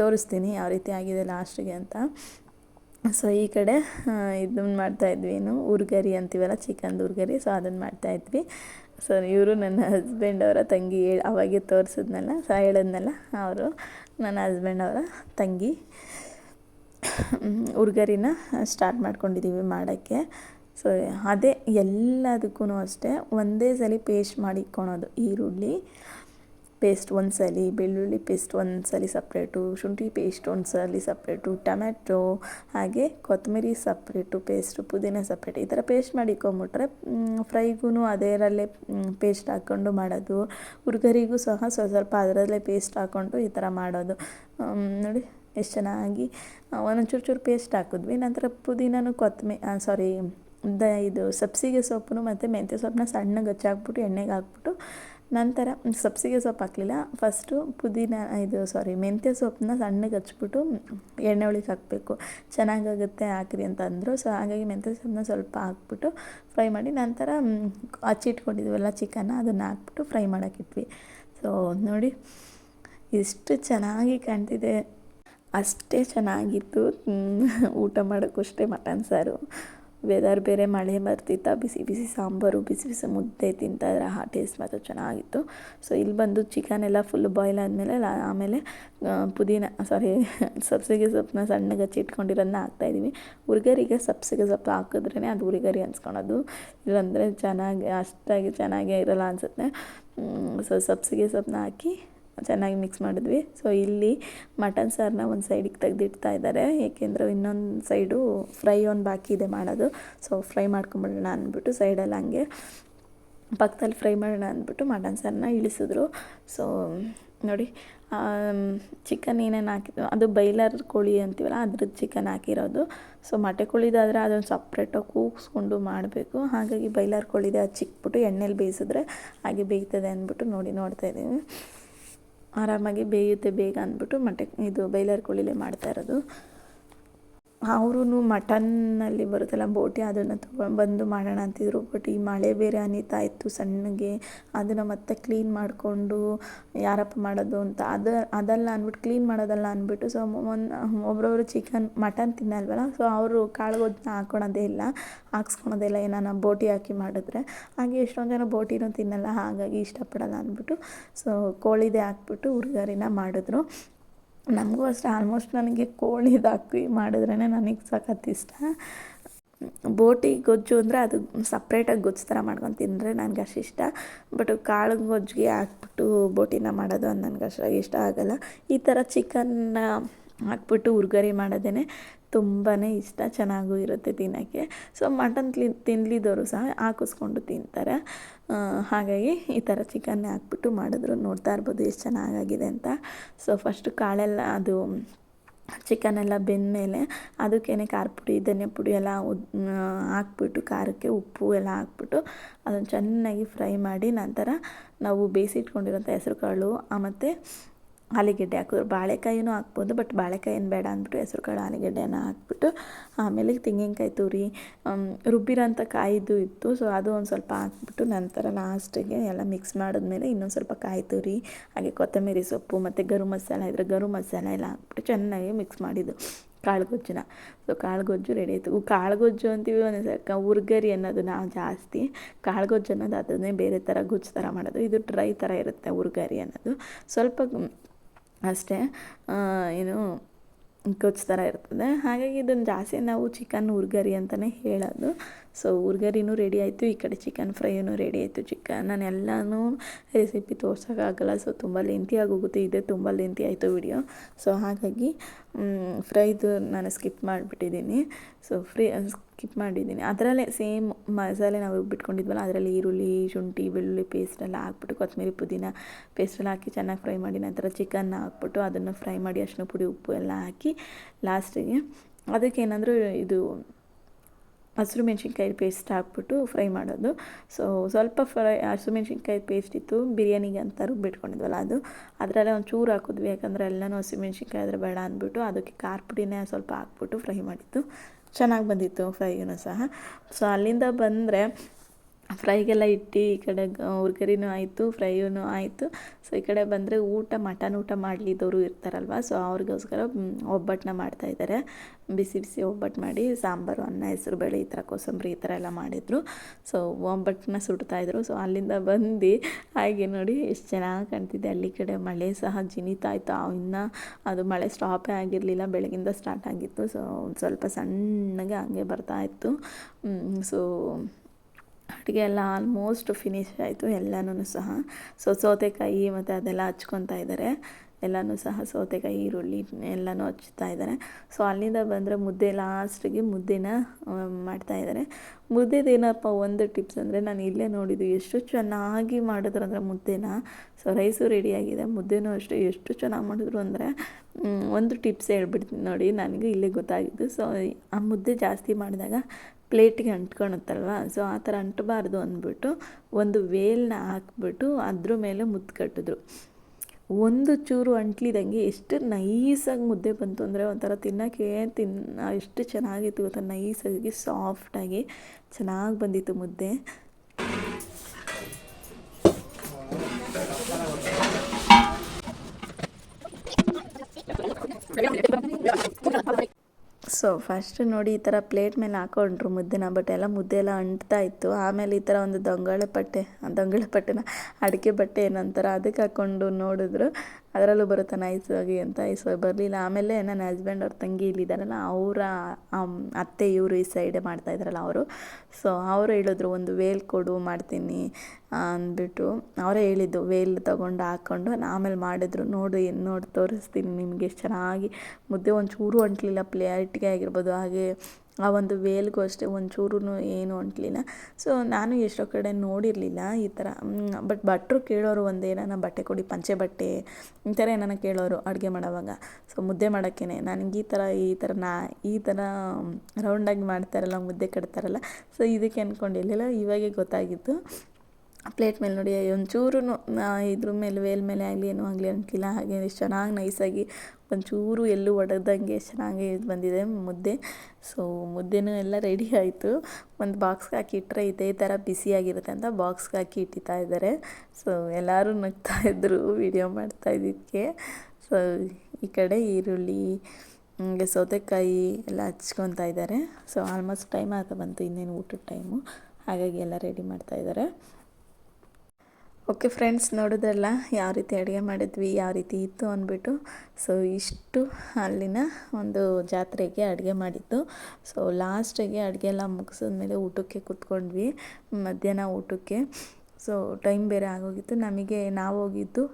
ತೋರಿಸ್ತೀನಿ ಯಾವ ರೀತಿ ಆಗಿದೆ ಲಾಸ್ಟಿಗೆ ಅಂತ. ಸೊ ಈ ಕಡೆ ಇದನ್ನ ಮಾಡ್ತಾಯಿದ್ವಿ ಏನು ಉರ್ಗರಿ ಅಂತೀವಲ್ಲ ಚಿಕನ್ ಉರ್ಗರಿ. ಸೊ ಅದನ್ನು ಮಾಡ್ತಾಯಿದ್ವಿ ಸೊ ಇವರು ನನ್ನ ಹಸ್ಬೆಂಡ್ ಅವರ ತಂಗಿ, ಹೇಳಿ, ಅವಾಗೆ ತೋರಿಸಿದ್ನಲ್ಲ, ಸೊ ಹೇಳಿದ್ನಲ್ಲ, ಅವರು ನನ್ನ ಹಸ್ಬೆಂಡ್ ಅವರ ತಂಗಿ. ಉರ್ಗರಿನ ಸ್ಟಾರ್ಟ್ ಮಾಡ್ಕೊಂಡಿದ್ದೀವಿ ಮಾಡೋಕ್ಕೆ. ಸೊ ಅದೇ ಎಲ್ಲದಕ್ಕೂ ಅಷ್ಟೇ ಒಂದೇ ಸಲ ಪೇಸ್ಟ್ ಮಾಡಿ ಇಟ್ಕೊಳೋದು ಈರುಳ್ಳಿ ಪೇಸ್ಟ್ ಒಂದು ಸಲ, ಬೆಳ್ಳುಳ್ಳಿ ಪೇಸ್ಟ್ ಒಂದು ಸಲ ಸಪ್ರೇಟು ಶುಂಠಿ ಪೇಸ್ಟ್ ಒಂದು ಸಲ ಸಪ್ರೇಟು ಟೊಮ್ಯಾಟೊ, ಹಾಗೆ ಕೊತ್ತಂಬರಿ ಸಪ್ರೇಟು ಪೇಸ್ಟು ಪುದೀನ ಸಪ್ರೇಟ್ ಈ ಥರ ಪೇಸ್ಟ್ ಮಾಡಿ ಇಟ್ಕೊಂಬಿಟ್ರೆ ಫ್ರೈಗೂ ಅದರಲ್ಲೇ ಪೇಸ್ಟ್ ಹಾಕ್ಕೊಂಡು ಮಾಡೋದು. ಹುರ್ಗರಿಗೂ ಸಹ ಸ್ವಲ್ಪ ಅದರಲ್ಲೇ ಪೇಸ್ಟ್ ಹಾಕ್ಕೊಂಡು ಈ ಥರ ಮಾಡೋದು. ನೋಡಿ ಎಷ್ಟು ಚೆನ್ನಾಗಿ, ಒಂದೊಂದು ಚೂರು ಚೂರು ಪೇಸ್ಟ್ ಹಾಕಿದ್ವಿ. ನಂತರ ಪುದೀನೂ ಕೊತ್ತಂಬರಿ ಸಾರಿ ದ ಇದು ಸಬ್ಸಿಗೆ ಸೊಪ್ಪು ಮತ್ತು ಮೆಂತ್ಯ ಸೊಪ್ಪನ್ನ ಸಣ್ಣಗೆ ಹಚ್ಚಾಕ್ಬಿಟ್ಟು ಎಣ್ಣೆಗೆ ಹಾಕ್ಬಿಟ್ಟು ನಂತರ ಸಬ್ಸಿಗೆ ಸೊಪ್ಪು ಹಾಕಲಿಲ್ಲ. ಫಸ್ಟು ಪುದೀನ ಇದು ಸಾರಿ ಮೆಂತ್ಯ ಸೊಪ್ಪನ್ನ ಸಣ್ಣಗೆ ಹಚ್ಬಿಟ್ಟು ಎಣ್ಣೆ ಒಳಗೆ ಹಾಕಬೇಕು. ಚೆನ್ನಾಗಾಗುತ್ತೆ ಹಾಕ್ರಿ ಅಂತ ಅಂದರು. ಸೊ ಹಾಗಾಗಿ ಮೆಂತ್ಯ ಸೊಪ್ಪನ್ನ ಸ್ವಲ್ಪ ಹಾಕ್ಬಿಟ್ಟು ಫ್ರೈ ಮಾಡಿ ನಂತರ ಹಚ್ಚಿಟ್ಕೊಂಡಿದ್ವಲ್ಲ ಚಿಕನ್ನ ಅದನ್ನು ಹಾಕ್ಬಿಟ್ಟು ಫ್ರೈ ಮಾಡೋಕ್ಕಿಟ್ವಿ ಸೊ ನೋಡಿ ಎಷ್ಟು ಚೆನ್ನಾಗಿ ಕಾಣ್ತಿದೆ. ಅಷ್ಟೇ ಚೆನ್ನಾಗಿತ್ತು. ಊಟ ಮಾಡೋಕ್ಕಷ್ಟೇ ಮಟನ್ ಸಾರು. ವೆದರ್ ಬೇರೆ ಮಳೆ ಬರ್ತಿತ್ತ, ಬಿಸಿ ಬಿಸಿ ಸಾಂಬಾರು, ಬಿಸಿ ಬಿಸಿ ಮುದ್ದೆ ತಿಂತಾಯಿದ್ರೆ ಆ ಟೇಸ್ಟ್ ಮಾತ್ರ ಚೆನ್ನಾಗಿತ್ತು. ಸೊ ಇಲ್ಲಿ ಬಂದು ಚಿಕನ್ ಎಲ್ಲ ಫುಲ್ ಬಾಯ್ಲ್ ಆದಮೇಲೆ ಆಮೇಲೆ ಪುದೀನ ಸಾರಿ ಸಬ್ಸಿಗೆ ಸೊಪ್ಪನ್ನ ಸಣ್ಣಗೆ ಹಚ್ಚಿಟ್ಕೊಂಡಿರೋದನ್ನ ಹಾಕ್ತಾಯಿದ್ದೀವಿ ಹುರ್ಗರಿಗೆ ಸಬ್ಸಿಗೆ ಸೊಪ್ಪು ಹಾಕಿದ್ರೇ ಅದು ಉರಿಗರಿ ಅನ್ಸ್ಕೊಳೋದು. ಇಲ್ಲಾಂದರೆ ಚೆನ್ನಾಗಿ, ಅಷ್ಟಾಗಿ ಚೆನ್ನಾಗೇ ಇರಲ್ಲ ಅನಿಸುತ್ತೆ. ಸೊ ಸಬ್ಸಿಗೆ ಸೊಪ್ಪನ್ನ ಹಾಕಿ ಚೆನ್ನಾಗಿ ಮಿಕ್ಸ್ ಮಾಡಿದ್ವಿ. ಸೊ ಇಲ್ಲಿ ಮಟನ್ ಸಾರನ್ನ ಒಂದು ಸೈಡಿಗೆ ತೆಗೆದಿಡ್ತಾ ಇದ್ದಾರೆ ಏಕೆಂದರೆ ಇನ್ನೊಂದು ಸೈಡು ಫ್ರೈ ಒಂದು ಬಾಕಿ ಇದೆ ಮಾಡೋದು. ಸೊ ಫ್ರೈ ಮಾಡ್ಕೊಂಬಿಡೋಣ ಅಂದ್ಬಿಟ್ಟು ಸೈಡಲ್ಲಿ ಹಂಗೆ ಪಕ್ಕದಲ್ಲಿ ಫ್ರೈ ಮಾಡೋಣ ಅಂದ್ಬಿಟ್ಟು ಮಟನ್ ಸಾರನ್ನ ಇಳಿಸಿದ್ರು. ಸೊ ನೋಡಿ ಚಿಕನ್ ಏನೇನು ಹಾಕಿದ್ವು ಅದು ಬೈಲರ್ ಕೋಳಿ ಅಂತೀವಲ್ಲ ಅದ್ರದ್ದು ಚಿಕನ್ ಹಾಕಿರೋದು. ಸೊ ಮೊಟ್ಟೆ ಕೋಳಿದಾದರೆ ಅದೊಂದು ಸಪ್ರೇಟಾಗಿ ಕೂಗಿಸ್ಕೊಂಡು ಮಾಡಬೇಕು. ಹಾಗಾಗಿ ಬೈಲರ್ ಕೋಳಿದೆ, ಅದು ಚಿಕ್ಬಿಟ್ಟು ಎಣ್ಣೆಲಿ ಬೇಯಿಸಿದ್ರೆ ಹಾಗೆ ಬೇಯ್ತದೆ ಅಂದ್ಬಿಟ್ಟು ನೋಡಿ, ನೋಡ್ತಾ ಇದ್ದೀವಿ ಆರಾಮಾಗಿ ಬೇಯುತ್ತೆ ಬೇಗ ಅಂದ್ಬಿಟ್ಟು ಮೊಟ್ಟೆ ಇದು ಬೈಲರ್ ಕೋಳಿಲೇ ಮಾಡ್ತಾ ಇರೋದು. ಅವರು ಮಟನ್ನಲ್ಲಿ ಬರುತ್ತಲ್ಲ, ಬೋಟಿ ಅದನ್ನು ತೊಗೊಂಡು ಬಂದು ಮಾಡೋಣ ಅಂತಿದ್ರು. ಬಟ್ ಈ ಮಳೆ ಬೇರೆ ಅನಿತಾ ಇತ್ತು ಸಣ್ಣಗೆ, ಅದನ್ನು ಮತ್ತೆ ಕ್ಲೀನ್ ಮಾಡಿಕೊಂಡು ಯಾರಪ್ಪ ಮಾಡೋದು ಅಂತ ಅದು, ಅದಲ್ಲ ಅಂದ್ಬಿಟ್ಟು ಕ್ಲೀನ್ ಮಾಡೋದಲ್ಲ ಅಂದ್ಬಿಟ್ಟು ಸೊ ಒಂದು ಒಬ್ರೊಬ್ರು ಚಿಕನ್ ಮಟನ್ ತಿನ್ನಲ್ವಲ್ಲ ಸೊ ಅವರು ಕಾಳುಗೋದನ್ನ ಹಾಕೊಳೋದೇ ಇಲ್ಲ, ಹಾಕ್ಸ್ಕೊಳೋದೇ ಇಲ್ಲ, ಏನಾನ ಬೋಟಿ ಹಾಕಿ ಮಾಡಿದ್ರೆ. ಹಾಗೆ ಎಷ್ಟೊಂದು ಜನ ಬೋಟಿನೂ ತಿನ್ನಲ್ಲ, ಹಾಗಾಗಿ ಇಷ್ಟಪಡಲ್ಲ ಅಂದ್ಬಿಟ್ಟು ಸೊ ಕೋಳಿದೆ ಹಾಕ್ಬಿಟ್ಟು ಹುರ್ಗರಿನ ಮಾಡಿದ್ರು. ನಮಗೂ ಅಷ್ಟೇ ಆಲ್ಮೋಸ್ಟ್ ನನಗೆ ಕೋಳಿದು ಹಾಕಿ ಮಾಡಿದ್ರೇ ನನಗೆ ಸಖತ್ ಇಷ್ಟ. ಬೋಟಿ ಗೊಜ್ಜು ಅಂದರೆ ಅದು ಸಪ್ರೇಟಾಗಿ ಗೊಜ್ಜು ಥರ ಮಾಡ್ಕೊಂಡು ತಿಂದರೆ ನನಗೆ ಅಷ್ಟು ಇಷ್ಟ. ಬಟ್ ಕಾಳು ಗೊಜ್ಜಿಗೆ ಹಾಕ್ಬಿಟ್ಟು ಬೋಟಿನ ಮಾಡೋದು ಅದು ನನಗೆ ಅಷ್ಟಾಗಿ ಇಷ್ಟ ಆಗೋಲ್ಲ. ಈ ಥರ ಚಿಕನ್ನ ಹಾಕ್ಬಿಟ್ಟು ಉರ್ಗರಿ ಮಾಡೋದೇ ತುಂಬಾ ಇಷ್ಟ, ಚೆನ್ನಾಗೂ ಇರುತ್ತೆ ತಿನ್ನೋಕ್ಕೆ. ಸೊ ಮಟನ್ ತಿನ್ ತಿನ್ನಲಿದ್ದವರು ಸಹ ಹಾಕಿಸ್ಕೊಂಡು ತಿಂತಾರೆ. ಹಾಗಾಗಿ ಈ ಥರ ಚಿಕನ್ನೇ ಹಾಕ್ಬಿಟ್ಟು ಮಾಡಿದ್ರು. ನೋಡ್ತಾ ಇರ್ಬೋದು ಎಷ್ಟು ಚೆನ್ನಾಗಾಗಿದೆ ಅಂತ. ಸೊ ಫಸ್ಟು ಕಾಳೆಲ್ಲ ಅದು ಚಿಕನ್ ಎಲ್ಲ ಬೆಂದಮೇಲೆ ಅದಕ್ಕೇನೆ ಖಾರ ಪುಡಿ, ಧನಿಯಾ ಪುಡಿ ಎಲ್ಲ ಹಾಕ್ಬಿಟ್ಟು ಖಾರಕ್ಕೆ ಉಪ್ಪು ಎಲ್ಲ ಹಾಕ್ಬಿಟ್ಟು ಅದನ್ನು ಚೆನ್ನಾಗಿ ಫ್ರೈ ಮಾಡಿ ನಂತರ ನಾವು ಬೇಯಿಸಿಟ್ಕೊಂಡಿರೋಂಥ ಹೆಸ್ರು ಕಾಳು ಮತ್ತು ಆಲೂಗೆಡ್ಡೆ ಹಾಕಿದ್ರು. ಬಾಳೆಕಾಯಿನೂ ಹಾಕ್ಬೋದು, ಬಟ್ ಬಾಳೆಕಾಯಿ ಏನು ಬೇಡ ಅಂದ್ಬಿಟ್ಟು ಹೆಸ್ರು ಕಾಳು ಆಲೂಗೆಡ್ಡೆನ ಹಾಕ್ಬಿಟ್ಟು, ಆಮೇಲೆ ತೆಂಗಿನಕಾಯಿ ತುರಿ ರುಬ್ಬಿರೋಂಥ ಕಾಯಿದು ಇತ್ತು. ಸೊ ಅದು ಒಂದು ಸ್ವಲ್ಪ ಹಾಕ್ಬಿಟ್ಟು ನಂತರ ಲಾಸ್ಟಿಗೆ ಎಲ್ಲ ಮಿಕ್ಸ್ ಮಾಡಿದ್ಮೇಲೆ ಇನ್ನೊಂದು ಸ್ವಲ್ಪ ಕಾಯಿ ತುರಿ, ಹಾಗೆ ಕೊತ್ತಂಬರಿ ಸೊಪ್ಪು, ಮತ್ತು ಗರು ಮಸಾಲ ಇದ್ರೆ ಗರು ಮಸಾಲ ಎಲ್ಲ ಹಾಕ್ಬಿಟ್ಟು ಚೆನ್ನಾಗಿ ಮಿಕ್ಸ್ ಮಾಡಿದ್ದು. ಕಾಳುಗೊಜ್ಜನ್ನ ಸೊ ಕಾಳುಗೊಜ್ಜು ರೆಡಿ ಆಯಿತು. ಕಾಳುಗೊಜ್ಜು ಅಂತೀವಿ ಒಂದೊಂದು ಉರ್ಗರಿ ಅನ್ನೋದು ನಾವು ಜಾಸ್ತಿ. ಕಾಳುಗೊಜ್ಜು ಅನ್ನೋದು ಅದನ್ನೇ ಬೇರೆ ಥರ ಗೊಜ್ಜು ಥರ ಮಾಡೋದು. ಇದು ಡ್ರೈ ಥರ ಇರುತ್ತೆ ಉರ್ಗರಿ ಅನ್ನೋದು. ಸ್ವಲ್ಪ ಅಷ್ಟೇ ಏನು ಗೊಜ್ಜು ಥರ ಇರ್ತದೆ. ಹಾಗಾಗಿ ಇದನ್ನು ಜಾಸ್ತಿ ನಾವು ಚಿಕನ್ ಉರ್ಗರಿ ಅಂತಲೇ ಹೇಳೋದು. ಸೊ ಉರ್ಗರಿನೂ ರೆಡಿ ಆಯಿತು, ಈ ಕಡೆ ಚಿಕನ್ ಫ್ರೈನೂ ರೆಡಿ ಆಯಿತು. ಚಿಕನ್ ನಾನು ಎಲ್ಲನೂ ರೆಸಿಪಿ ತೋರ್ಸೋಕ್ಕಾಗಲ್ಲ ಸೊ ತುಂಬ ಲೆಂತಿ ಆಗೋಗುತ್ತೆ ಇದೇ ತುಂಬ ಲೆಂತಿ ಆಯಿತು ವಿಡಿಯೋ ಸೊ, ಹಾಗಾಗಿ ಫ್ರೈದು ನಾನು ಸ್ಕಿಪ್ ಮಾಡಿಬಿಟ್ಟಿದ್ದೀನಿ. ಸೊ, ಫ್ರೀ ಸ್ಕಿಪ್ ಮಾಡಿದ್ದೀನಿ. ಅದರಲ್ಲೇ ಸೇಮ್ ಮಸಾಲೆ ನಾವು ರುಬ್ಬಿಟ್ಕೊಂಡಿದ್ವಲ್ಲ ಅದರಲ್ಲಿ ಈರುಳ್ಳಿ, ಶುಂಠಿ, ಬೆಳ್ಳುಳ್ಳಿ ಪೇಸ್ಟ್ ಎಲ್ಲ ಹಾಕ್ಬಿಟ್ಟು ಕೊತ್ತಂಬರಿ ಪುದೀನ ಪೇಸ್ಟೆಲ್ಲ ಹಾಕಿ ಚೆನ್ನಾಗಿ ಫ್ರೈ ಮಾಡಿ, ನಂತರ ಚಿಕನ್ನ ಹಾಕ್ಬಿಟ್ಟು ಅದನ್ನು ಫ್ರೈ ಮಾಡಿ, ಅರಿಶಿನ ಪುಡಿ, ಉಪ್ಪು ಎಲ್ಲ ಹಾಕಿ ಲಾಸ್ಟಿಗೆ ಅದಕ್ಕೇನಂದ್ರೆ ಇದು ಹಸಿರು ಮೆಣಸಿನ್ಕಾಯಿ ಪೇಸ್ಟ್ ಹಾಕ್ಬಿಟ್ಟು ಫ್ರೈ ಮಾಡೋದು. ಸೊ ಸ್ವಲ್ಪ ಫ್ರೈ ಹಸಿರು ಮೆಣಸಿನ್ಕಾಯಿ ಪೇಸ್ಟ್ ಇತ್ತು, ಬಿರಿಯಾನಿಗೆ ಅಂತ ರುಬ್ಬಿಟ್ಕೊಂಡಿದ್ವಲ್ಲ ಅದು. ಅದರಲ್ಲೇ ಒಂದು ಚೂರು ಹಾಕಿದ್ವಿ, ಯಾಕಂದರೆ ಎಲ್ಲನೂ ಹಸಿರು ಮೆಣಸಿನ್ಕಾಯಿ ಆದರೆ ಬೇಡ ಅಂದ್ಬಿಟ್ಟು, ಅದಕ್ಕೆ ಖಾರ ಪುಡಿನೇ ಸ್ವಲ್ಪ ಹಾಕ್ಬಿಟ್ಟು ಫ್ರೈ ಮಾಡಿತ್ತು ಚೆನ್ನಾಗಿ ಬಂದಿತ್ತು ಫ್ರೈಯೂ ಸಹ. ಸೊ ಅಲ್ಲಿಂದ ಬಂದರೆ ಫ್ರೈಗೆಲ್ಲ ಇಟ್ಟು ಈ ಕಡೆ ಉರ್ಗರಿನೂ ಆಯಿತು ಫ್ರೈಯೂ ಆಯಿತು. ಸೊ ಈ ಕಡೆ ಬಂದರೆ ಊಟ, ಮಟನ್ ಊಟ ಮಾಡಲಿದ್ದವರು ಇರ್ತಾರಲ್ವ? ಸೊ ಅವ್ರಿಗೋಸ್ಕರ ಒಬ್ಬಟ್ಟನ್ನ ಮಾಡ್ತಾ ಇದ್ದಾರೆ ಬಿಸಿ ಬಿಸಿ ಒಬ್ಬಟ್ಟು ಮಾಡಿ ಸಾಂಬಾರು, ಅನ್ನ, ಹೆಸರು ಬೇಳೆ ಈ ಥರ ಕೋಸಂಬರಿ ಈ ಥರ ಎಲ್ಲ ಮಾಡಿದರು. ಸೊ ಒಬ್ಬಟ್ಟನ್ನ ಸುಡ್ತಾಯಿದ್ರು ಸೊ ಅಲ್ಲಿಂದ ಬಂದು ಹಾಗೆ ನೋಡಿ ಎಷ್ಟು ಚೆನ್ನಾಗಿ ಕಾಣ್ತಿದೆ. ಅಲ್ಲಿ ಕಡೆ ಮಳೆ ಸಹ ಜಿನಿತಾ ಇತ್ತು ಇನ್ನು ಅದು ಮಳೆ ಸ್ಟಾಪೇ ಆಗಿರಲಿಲ್ಲ. ಬೆಳಗಿಂದ ಸ್ಟಾರ್ಟ್ ಆಗಿತ್ತು. ಸೊ ಸ್ವಲ್ಪ ಸಣ್ಣಗೆ ಹಂಗೆ ಬರ್ತಾ ಇತ್ತು. ಸೊ ಅಡುಗೆ ಎಲ್ಲ ಆಲ್ಮೋಸ್ಟ್ ಫಿನಿಶ್ ಆಯಿತು ಎಲ್ಲನೂ ಸಹ. ಸೊ ಸೌತೆಕಾಯಿ ಮತ್ತು ಅದೆಲ್ಲ ಹಚ್ಕೊತಾ ಇದ್ದಾರೆ ಎಲ್ಲನೂ ಸಹ ಸೌತೆಕಾಯಿ, ಈರುಳ್ಳಿ ಎಲ್ಲನೂ ಹಚ್ತಾ ಇದ್ದಾರೆ ಸೊ ಅಲ್ಲಿಂದ ಬಂದರೆ ಮುದ್ದೆ ಲಾಸ್ಟಿಗೆ ಮುದ್ದೆನ ಮಾಡ್ತಾ ಇದ್ದಾರೆ ಮುದ್ದೆದೇನಪ್ಪ ಒಂದು ಟಿಪ್ಸ್ ಅಂದರೆ ನಾನು ಇಲ್ಲೇ ನೋಡಿದ್ದು ಎಷ್ಟು ಚೆನ್ನಾಗಿ ಮಾಡಿದ್ರು ಅಂದರೆ ಮುದ್ದೆನ. ಸೊ ರೈಸು ರೆಡಿಯಾಗಿದೆ ಮುದ್ದೆನೂ ಅಷ್ಟೇ ಎಷ್ಟು ಚೆನ್ನಾಗಿ ಮಾಡಿದ್ರು ಅಂದರೆ ಒಂದು ಟಿಪ್ಸ್ ಹೇಳ್ಬಿಡ್ತೀನಿ ನೋಡಿ, ನನಗೆ ಇಲ್ಲೇ ಗೊತ್ತಾಗಿದ್ದು. ಸೊ ಆ ಮುದ್ದೆ ಜಾಸ್ತಿ ಮಾಡಿದಾಗ ಪ್ಲೇಟಿಗೆ ಅಂಟ್ಕೊಳುತ್ತಲ್ವ ಸೊ ಆ ಥರ ಅಂಟಬಾರ್ದು ಅಂದ್ಬಿಟ್ಟು ಒಂದು ವೇಲ್ನ ಹಾಕ್ಬಿಟ್ಟು ಅದ್ರ ಮೇಲೆ ಮುದ್ದು ಕಟ್ಟಿದ್ರು. ಒಂದು ಚೂರು ಅಂಟ್ಲಿದಂಗೆ ಎಷ್ಟು ನೈಸಾಗಿ ಮುದ್ದೆ ಬಂತು ಅಂದರೆ ಒಂಥರ ತಿನ್ನೋಕ್ಕೆ ತಿನ್ನ ಎಷ್ಟು ಚೆನ್ನಾಗಿತ್ತು ಗೊತ್ತಾ? ನೈಸಾಗಿ, ಸಾಫ್ಟಾಗಿ ಚೆನ್ನಾಗಿ ಬಂದಿತ್ತು ಮುದ್ದೆ. ಸೊ ಫಸ್ಟ್ ನೋಡಿ ಈ ಥರ ಪ್ಲೇಟ್ ಮೇಲೆ ಹಾಕೊಂಡ್ರು ಮುದ್ದೆನ ಬಟ್ ಎಲ್ಲ ಮುದ್ದೆ ಎಲ್ಲ ಅಂಟ್ತಾ ಇತ್ತು. ಆಮೇಲೆ ಈ ಥರ ಒಂದು ದೊಂಗಳೆ ಪಟ್ಟೆ, ದೊಂಗಳೆ ಪಟ್ಟೆನ, ಅಡಿಕೆ ಬಟ್ಟೆ ಏನಂತಾರೆ ಅದಕ್ಕೆ ಹಾಕ್ಕೊಂಡು ನೋಡಿದ್ರು. ಅದರಲ್ಲೂ ಬರುತ್ತೆ ಆಗಿ ಅಂತ ಸೊ ಬರಲಿಲ್ಲ. ಆಮೇಲೆ ನನ್ನ ಹಸ್ಬೆಂಡ್ ಅವ್ರ ತಂಗಿ ಇಲ್ಲಿದ್ದಾರಲ್ಲ ಅವರ ಅತ್ತೆ ಇವರು ಈ ಸೈಡೇ ಮಾಡ್ತಾ ಇದ್ದಾರಲ್ಲ ಅವರು. ಸೊ ಅವರು ಹೇಳಿದ್ರು, ಒಂದು ವೇಲ್ ಕೊಡು, ಮಾಡ್ತೀನಿ ಅಂದ್ಬಿಟ್ಟು ಅವರೇ ಹೇಳಿದ್ದು ವೇಲ್ ತೊಗೊಂಡು ಹಾಕ್ಕೊಂಡು ಆಮೇಲೆ ಮಾಡಿದ್ರು, ನೋಡಿ ನೋಡಿ, ತೋರಿಸ್ತೀನಿ ನಿಮಗೆ ಚೆನ್ನಾಗಿ, ಮುದ್ದೆ ಒಂಚೂರು ಅಂಟಲಿಲ್ಲ ಪ್ಲೇಟಿಗೆ ಆಗಿರ್ಬೋದು, ಹಾಗೆ ಆ ಒಂದು ವೇಲ್ಗೂ ಅಷ್ಟೇ ಒಂಚೂರು ಏನು ಅಂಟ್ಲಿಲ್ಲ. ಸೊ ನಾನು ಎಷ್ಟೋ ಕಡೆ ನೋಡಿರಲಿಲ್ಲ ಈ ಥರ. ಬಟ್ ಭಟ್ರು ಕೇಳೋರು ಒಂದು ಏನಾನ ಬಟ್ಟೆ ಕೊಡಿ, ಪಂಚೆ ಬಟ್ಟೆ, ಈ ಥರ ಏನಾನ ಕೇಳೋರು ಅಡುಗೆ ಮಾಡೋವಾಗ. ಸೊ ಮುದ್ದೆ ಮಾಡೋಕ್ಕೇ ನನಗೆ ಈ ಥರ ಈ ಥರ ನಾ, ಈ ಥರ ರೌಂಡಾಗಿ ಮಾಡ್ತಾರಲ್ಲ, ಮುದ್ದೆ ಕಟ್ತಾರಲ್ಲ. ಸೊ ಇದಕ್ಕೆ ಅಂದ್ಕೊಂಡಿರಲಿಲ್ಲ ಇವಾಗೆ ಗೊತ್ತಾಗಿತ್ತು ಪ್ಲೇಟ್ ಮೇಲೆ ನೋಡಿ ಒಂಚೂರು ಇದ್ರ ಮೇಲೆ, ವೇಲ್ ಮೇಲೆ ಆಗಲಿ, ಏನೂ ಆಗಲಿ ಅನ್ಕಿಲ್ಲ. ಹಾಗೆ ಎಷ್ಟು ಚೆನ್ನಾಗಿ ನೈಸಾಗಿ ಒಂಚೂರು ಎಲ್ಲೂ ಒಡೆದಂಗೆ ಎಷ್ಟು ಚೆನ್ನಾಗಿ ಇದು ಬಂದಿದೆ ಮುದ್ದೆ. ಸೊ ಮುದ್ದೆನೂ ಎಲ್ಲ ರೆಡಿ ಆಯಿತು. ಒಂದು ಬಾಕ್ಸ್ಗೆ ಹಾಕಿ ಇಟ್ಟರೆ ಇದೇ ಥರ ಬಿಸಿಯಾಗಿರುತ್ತೆ ಅಂತ ಬಾಕ್ಸ್ಗೆ ಹಾಕಿ ಇಟ್ಟಿತಾ ಇದ್ದಾರೆ. ಸೊ ಎಲ್ಲರೂ ನಗ್ತಾ ಇದ್ದರು ವಿಡಿಯೋ ಮಾಡ್ತಾ ಇದ್ದಿದ್ದಕ್ಕೆ ಸೊ ಈ ಕಡೆ ಈರುಳ್ಳಿ ಹಂಗೆ ಸೌತೆಕಾಯಿ ಎಲ್ಲ ಹಚ್ಕೊತಾ ಇದ್ದಾರೆ. ಸೊ ಆಲ್ಮೋಸ್ಟ್ ಟೈಮ್ ಆಗ ಬಂತು ಇನ್ನೇನು ಊಟದ ಟೈಮು ಹಾಗಾಗಿ ಎಲ್ಲ ರೆಡಿ ಮಾಡ್ತಾ ಇದ್ದಾರೆ. ಓಕೆ ಫ್ರೆಂಡ್ಸ್, ನೋಡಿದ್ರಲ್ಲ? ಯಾವ ರೀತಿ ಅಡುಗೆ ಮಾಡಿದ್ವಿ, ಯಾವ ರೀತಿ ಇತ್ತು ಅಂದ್ಬಿಟ್ಟು. ಸೊ, ಇಷ್ಟು ಅಲ್ಲಿನ ಒಂದು ಜಾತ್ರೆಗೆ ಅಡುಗೆ ಮಾಡಿದ್ದು. ಸೊ ಲಾಸ್ಟಿಗೆ ಅಡುಗೆ ಎಲ್ಲ ಮುಗಿಸಿದ್ಮೇಲೆ ಊಟಕ್ಕೆ ಕೂತ್ಕೊಂಡ್ವಿ, ಮಧ್ಯಾಹ್ನ ಊಟಕ್ಕೆ. ಸೊ ಟೈಮ್ ಬೇರೆ ಆಗೋಗಿತ್ತು. ನಮಗೆ ನಾವು ಹೋಗಿದ್ದು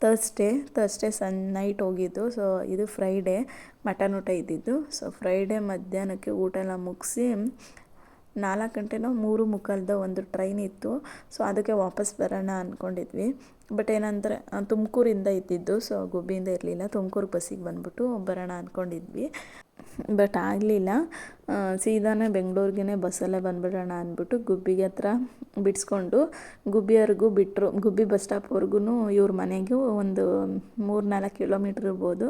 ತರ್ಸ್ಡೇ ತರ್ಸ್ಡೇ ಸನ್ ನೈಟ್ ಹೋಗಿದ್ದು. ಸೊ ಇದು ಫ್ರೈಡೇ ಮಟನ್ ಊಟ ಇದ್ದಿದ್ದು. ಸೊ ಫ್ರೈಡೇ ಮಧ್ಯಾಹ್ನಕ್ಕೆ ಊಟ ಎಲ್ಲ ಮುಗಿಸಿ ನಾಲ್ಕು ಗಂಟೆನೋ ಮೂರು ಮುಕ್ಕಾಲ್ದ ಒಂದು ಟ್ರೈನ್ ಇತ್ತು. ಸೊ ಅದಕ್ಕೆ ವಾಪಸ್ ಬರೋಣ ಅಂದ್ಕೊಂಡಿದ್ವಿ ಬಟ್ ಏನಂದರೆ ತುಮಕೂರಿಂದ ಇದ್ದಿದ್ದು ಸೊ ಗುಬ್ಬಿಯಿಂದ ಇರಲಿಲ್ಲ. ತುಮಕೂರು ಬಸ್ಸಿಗೆ ಬಂದ್ಬಿಟ್ಟು ಬರೋಣ ಅಂದ್ಕೊಂಡಿದ್ವಿ ಬಟ್ ಆಗಲಿಲ್ಲ. ಸೀದಾನೆ ಬೆಂಗಳೂರಿಗೆ ಬಸ್ಸಲ್ಲೇ ಬಂದ್ಬಿಡೋಣ ಅಂದ್ಬಿಟ್ಟು ಗುಬ್ಬಿಗೆ ಹತ್ರ ಬಿಡಿಸ್ಕೊಂಡು, ಗುಬ್ಬಿಯವರೆಗೂ ಬಿಟ್ಟರು ಗುಬ್ಬಿ ಬಸ್ ಸ್ಟಾಪ್ವರೆಗೂ ಇವ್ರ ಮನೆಗೂ ಒಂದು ಮೂರು ನಾಲ್ಕು ಕಿಲೋಮೀಟ್ರ್ ಇರ್ಬೋದು.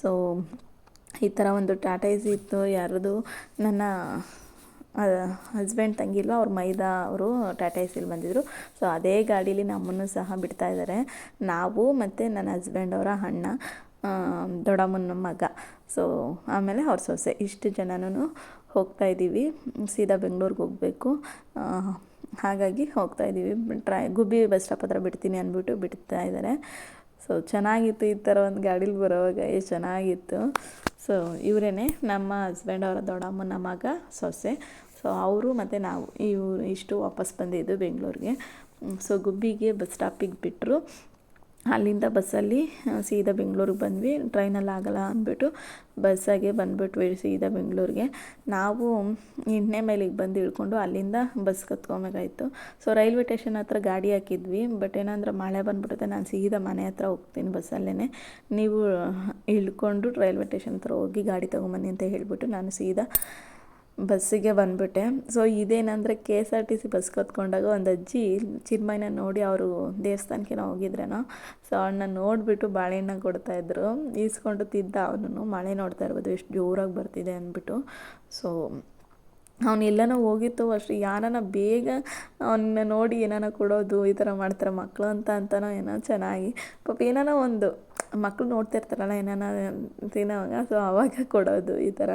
ಸೊ ಈ ಥರ ಒಂದು ಟಾಟಾ ಏಸಿ ಇತ್ತು. ಯಾರದು ನನ್ನ ಹಸ್ಬೆಂಡ್ ತಂಗಿಲ್ವ, ಅವ್ರ ಮೈದಾ ಅವರು ಟಾಟಾ ಏಸಿಲಿ ಬಂದಿದ್ದರು ಸೊ ಅದೇ ಗಾಡೀಲಿ ನಮ್ಮನ್ನು ಸಹ ಬಿಡ್ತಾ ಇದ್ದಾರೆ ನಾವು ಮತ್ತು ನನ್ನ ಹಸ್ಬೆಂಡ್ ಅವರ ಅಣ್ಣ ದೊಡ್ಡಮ್ಮನ ಮಗ. ಸೊ ಆಮೇಲೆ ಅವ್ರ ಸೊಸೆ. ಇಷ್ಟು ಜನನೂ ಹೋಗ್ತಾ ಇದ್ದೀವಿ ಸೀದಾ ಬೆಂಗಳೂರಿಗೆ ಹೋಗಬೇಕು. ಹಾಗಾಗಿ ಹೋಗ್ತಾ ಇದ್ದೀವಿ ಟ್ರೈ ಗುಬ್ಬಿ ಬಸ್ ಸ್ಟಾಪ್ ಹತ್ರ ಬಿಡ್ತೀನಿ ಅಂದ್ಬಿಟ್ಟು ಬಿಡ್ತಾ ಇದ್ದಾರೆ ಸೊ ಚೆನ್ನಾಗಿತ್ತು ಈ ಥರ ಒಂದು ಗಾಡೀಲಿ ಬರೋವಾಗ. ಎಷ್ಟು ಚೆನ್ನಾಗಿತ್ತು. ಸೊ ಇವರೇ ನಮ್ಮ ಹಸ್ಬೆಂಡ್ ಅವರ ದೊಡ್ಡಮ್ಮನ ಮಗ ಸೊಸೆ. ಸೊ ಅವರು ಮತ್ತು ನಾವು ಇವರು ಇಷ್ಟು ವಾಪಸ್ ಬಂದಿದ್ದು ಬೆಂಗಳೂರಿಗೆ. ಸೊ ಗುಬ್ಬಿಗೆ ಬಸ್ ಸ್ಟಾಪಿಗೆ ಬಿಟ್ಟರು ಅಲ್ಲಿಂದ ಬಸ್ಸಲ್ಲಿ ಸೀದಾ ಬೆಂಗಳೂರಿಗೆ ಬಂದ್ವಿ. ಟ್ರೈನಲ್ಲಿ ಆಗಲ್ಲ ಅಂದ್ಬಿಟ್ಟು ಬಸ್ಸಾಗೆ ಬಂದುಬಿಟ್ವಿ ಸೀದಾ ಬೆಂಗಳೂರಿಗೆ. ನಾವು ಎಂಟನೇ ಮೇಲಿಗೆ ಬಂದು ಇಳ್ಕೊಂಡು ಅಲ್ಲಿಂದ ಬಸ್ ಕತ್ಕೊಬೇಕಾಯಿತು. ಸೊ ರೈಲ್ವೆ ಸ್ಟೇಷನ್ ಹತ್ರ ಗಾಡಿ ಹಾಕಿದ್ವಿ. ಬಟ್ ಏನಂದ್ರೆ ಮಳೆ ಬಂದ್ಬಿಡುತ್ತೆ ನಾನು ಸೀದಾ ಮನೆ ಹತ್ರ ಹೋಗ್ತೀನಿ ಬಸ್ಸಲ್ಲೇ ನೀವು ಇಳ್ಕೊಂಡು ರೈಲ್ವೆ ಸ್ಟೇಷನ್ ಹತ್ರ ಹೋಗಿ ಗಾಡಿ ತೊಗೊಂಬನ್ನಿ ಅಂತ ಹೇಳಿಬಿಟ್ಟು ನಾನು ಸೀದಾ ಬಸ್ಸಿಗೆ ಬಂದುಬಿಟ್ಟೆ. So ಇದೇನಂದರೆ K S R T C bus ಕತ್ಕೊಂಡಾಗ ಒಂದು ಅಜ್ಜಿ ಚಿನ್ಮಯ್ಯನ ನೋಡಿ ಅವರು ದೇವಸ್ಥಾನಕ್ಕೆ ನಾವು ಹೋಗಿದ್ರೇನೋ. ಸೊ ಅವನ್ನ ನೋಡಿಬಿಟ್ಟು ಬಾಳೆಹಣ್ಣ ಕೊಡ್ತಾಯಿದ್ರು ಈಸ್ಕೊಂಡು ತಿದ್ದ ಅವನು ಮಳೆ ನೋಡ್ತಾ ಇರ್ಬೋದು, ಎಷ್ಟು ಜೋರಾಗಿ ಬರ್ತಿದೆ ಅಂದ್ಬಿಟ್ಟು. ಸೊ ಅವ್ನು ಎಲ್ಲನೋ ಹೋಗಿತ್ತು, ಅಷ್ಟು ಯಾರನ ಬೇಗ ಅವನ್ನ ನೋಡಿ ಏನಾನ ಕೊಡೋದು, ಈ ಥರ ಮಾಡ್ತಾರೆ ಮಕ್ಕಳು ಅಂತ ಅಂತನೋ ಏನೋ ಚೆನ್ನಾಗಿ. ಪಾಪ ಏನಾನ ಒಂದು ಮಕ್ಕಳು ನೋಡ್ತಿರ್ತಾರಲ್ಲ ಏನಾನ ತಿನ್ನೋವಾಗ ಸೊ ಅವಾಗ ಕೊಡೋದು ಈ ಥರ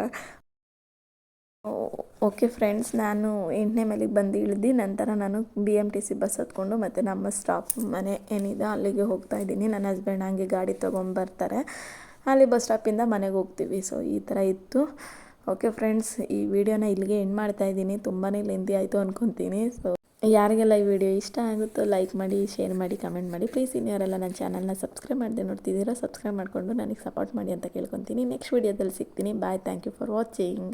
ಓಕೆ ಫ್ರೆಂಡ್ಸ್ ನಾನು ಎಂಟನೇ ಮೈಲಿಗೆ ಬಂದು ಇಳಿದು ನಂತರ ನಾನು B M T C bus ಹತ್ಕೊಂಡು ಮತ್ತು ನಮ್ಮ ಸ್ಟಾಪ್ ಮನೆ ಏನಿದೆ ಅಲ್ಲಿಗೆ ಹೋಗ್ತಾ ಇದ್ದೀನಿ. ನನ್ನ ಹಸ್ಬೆಂಡ್ ಹಂಗೆ ಗಾಡಿ ತೊಗೊಂಬರ್ತಾರೆ ಅಲ್ಲಿ ಬಸ್ ಸ್ಟಾಪಿಂದ ಮನೆಗೆ ಹೋಗ್ತೀವಿ. ಸೊ ಈ ಥರ ಇತ್ತು. ಓಕೆ ಫ್ರೆಂಡ್ಸ್ ಈ ವಿಡಿಯೋನ ಇಲ್ಲಿಗೆ ಎಂಡ್ ಮಾಡ್ತಾ ಇದ್ದೀನಿ. ತುಂಬಾ ಲೆಂದಿ ಆಯಿತು ಅಂದ್ಕೊತೀನಿ ಸೊ ಯಾರಿಗೆಲ್ಲ ಈ ವಿಡಿಯೋ ಇಷ್ಟ ಆಗುತ್ತೋ ಲೈಕ್ ಮಾಡಿ ಶೇರ್ ಮಾಡಿ ಕಮೆಂಟ್ ಮಾಡಿ ಪ್ಲೀಸ್ ಇನ್ನೂರೆಲ್ಲ ನನ್ನ ಚಾನಲ್ನ ಸಬ್ಸ್ಕ್ರೈಬ್ ಮಾಡದೆ ನೋಡ್ತಿದ್ದೀರಾ ಸಬ್ಸ್ಕ್ರೈಬ್ ಮಾಡಿಕೊಂಡು ನನಗೆ ಸಪೋರ್ಟ್ ಮಾಡಿ ಅಂತ ಕೇಳ್ಕೊತೀನಿ. ನೆಕ್ಸ್ಟ್ ವಿಡಿಯೋದಲ್ಲಿ ಸಿಗ್ತೀನಿ. Bye thank you for watching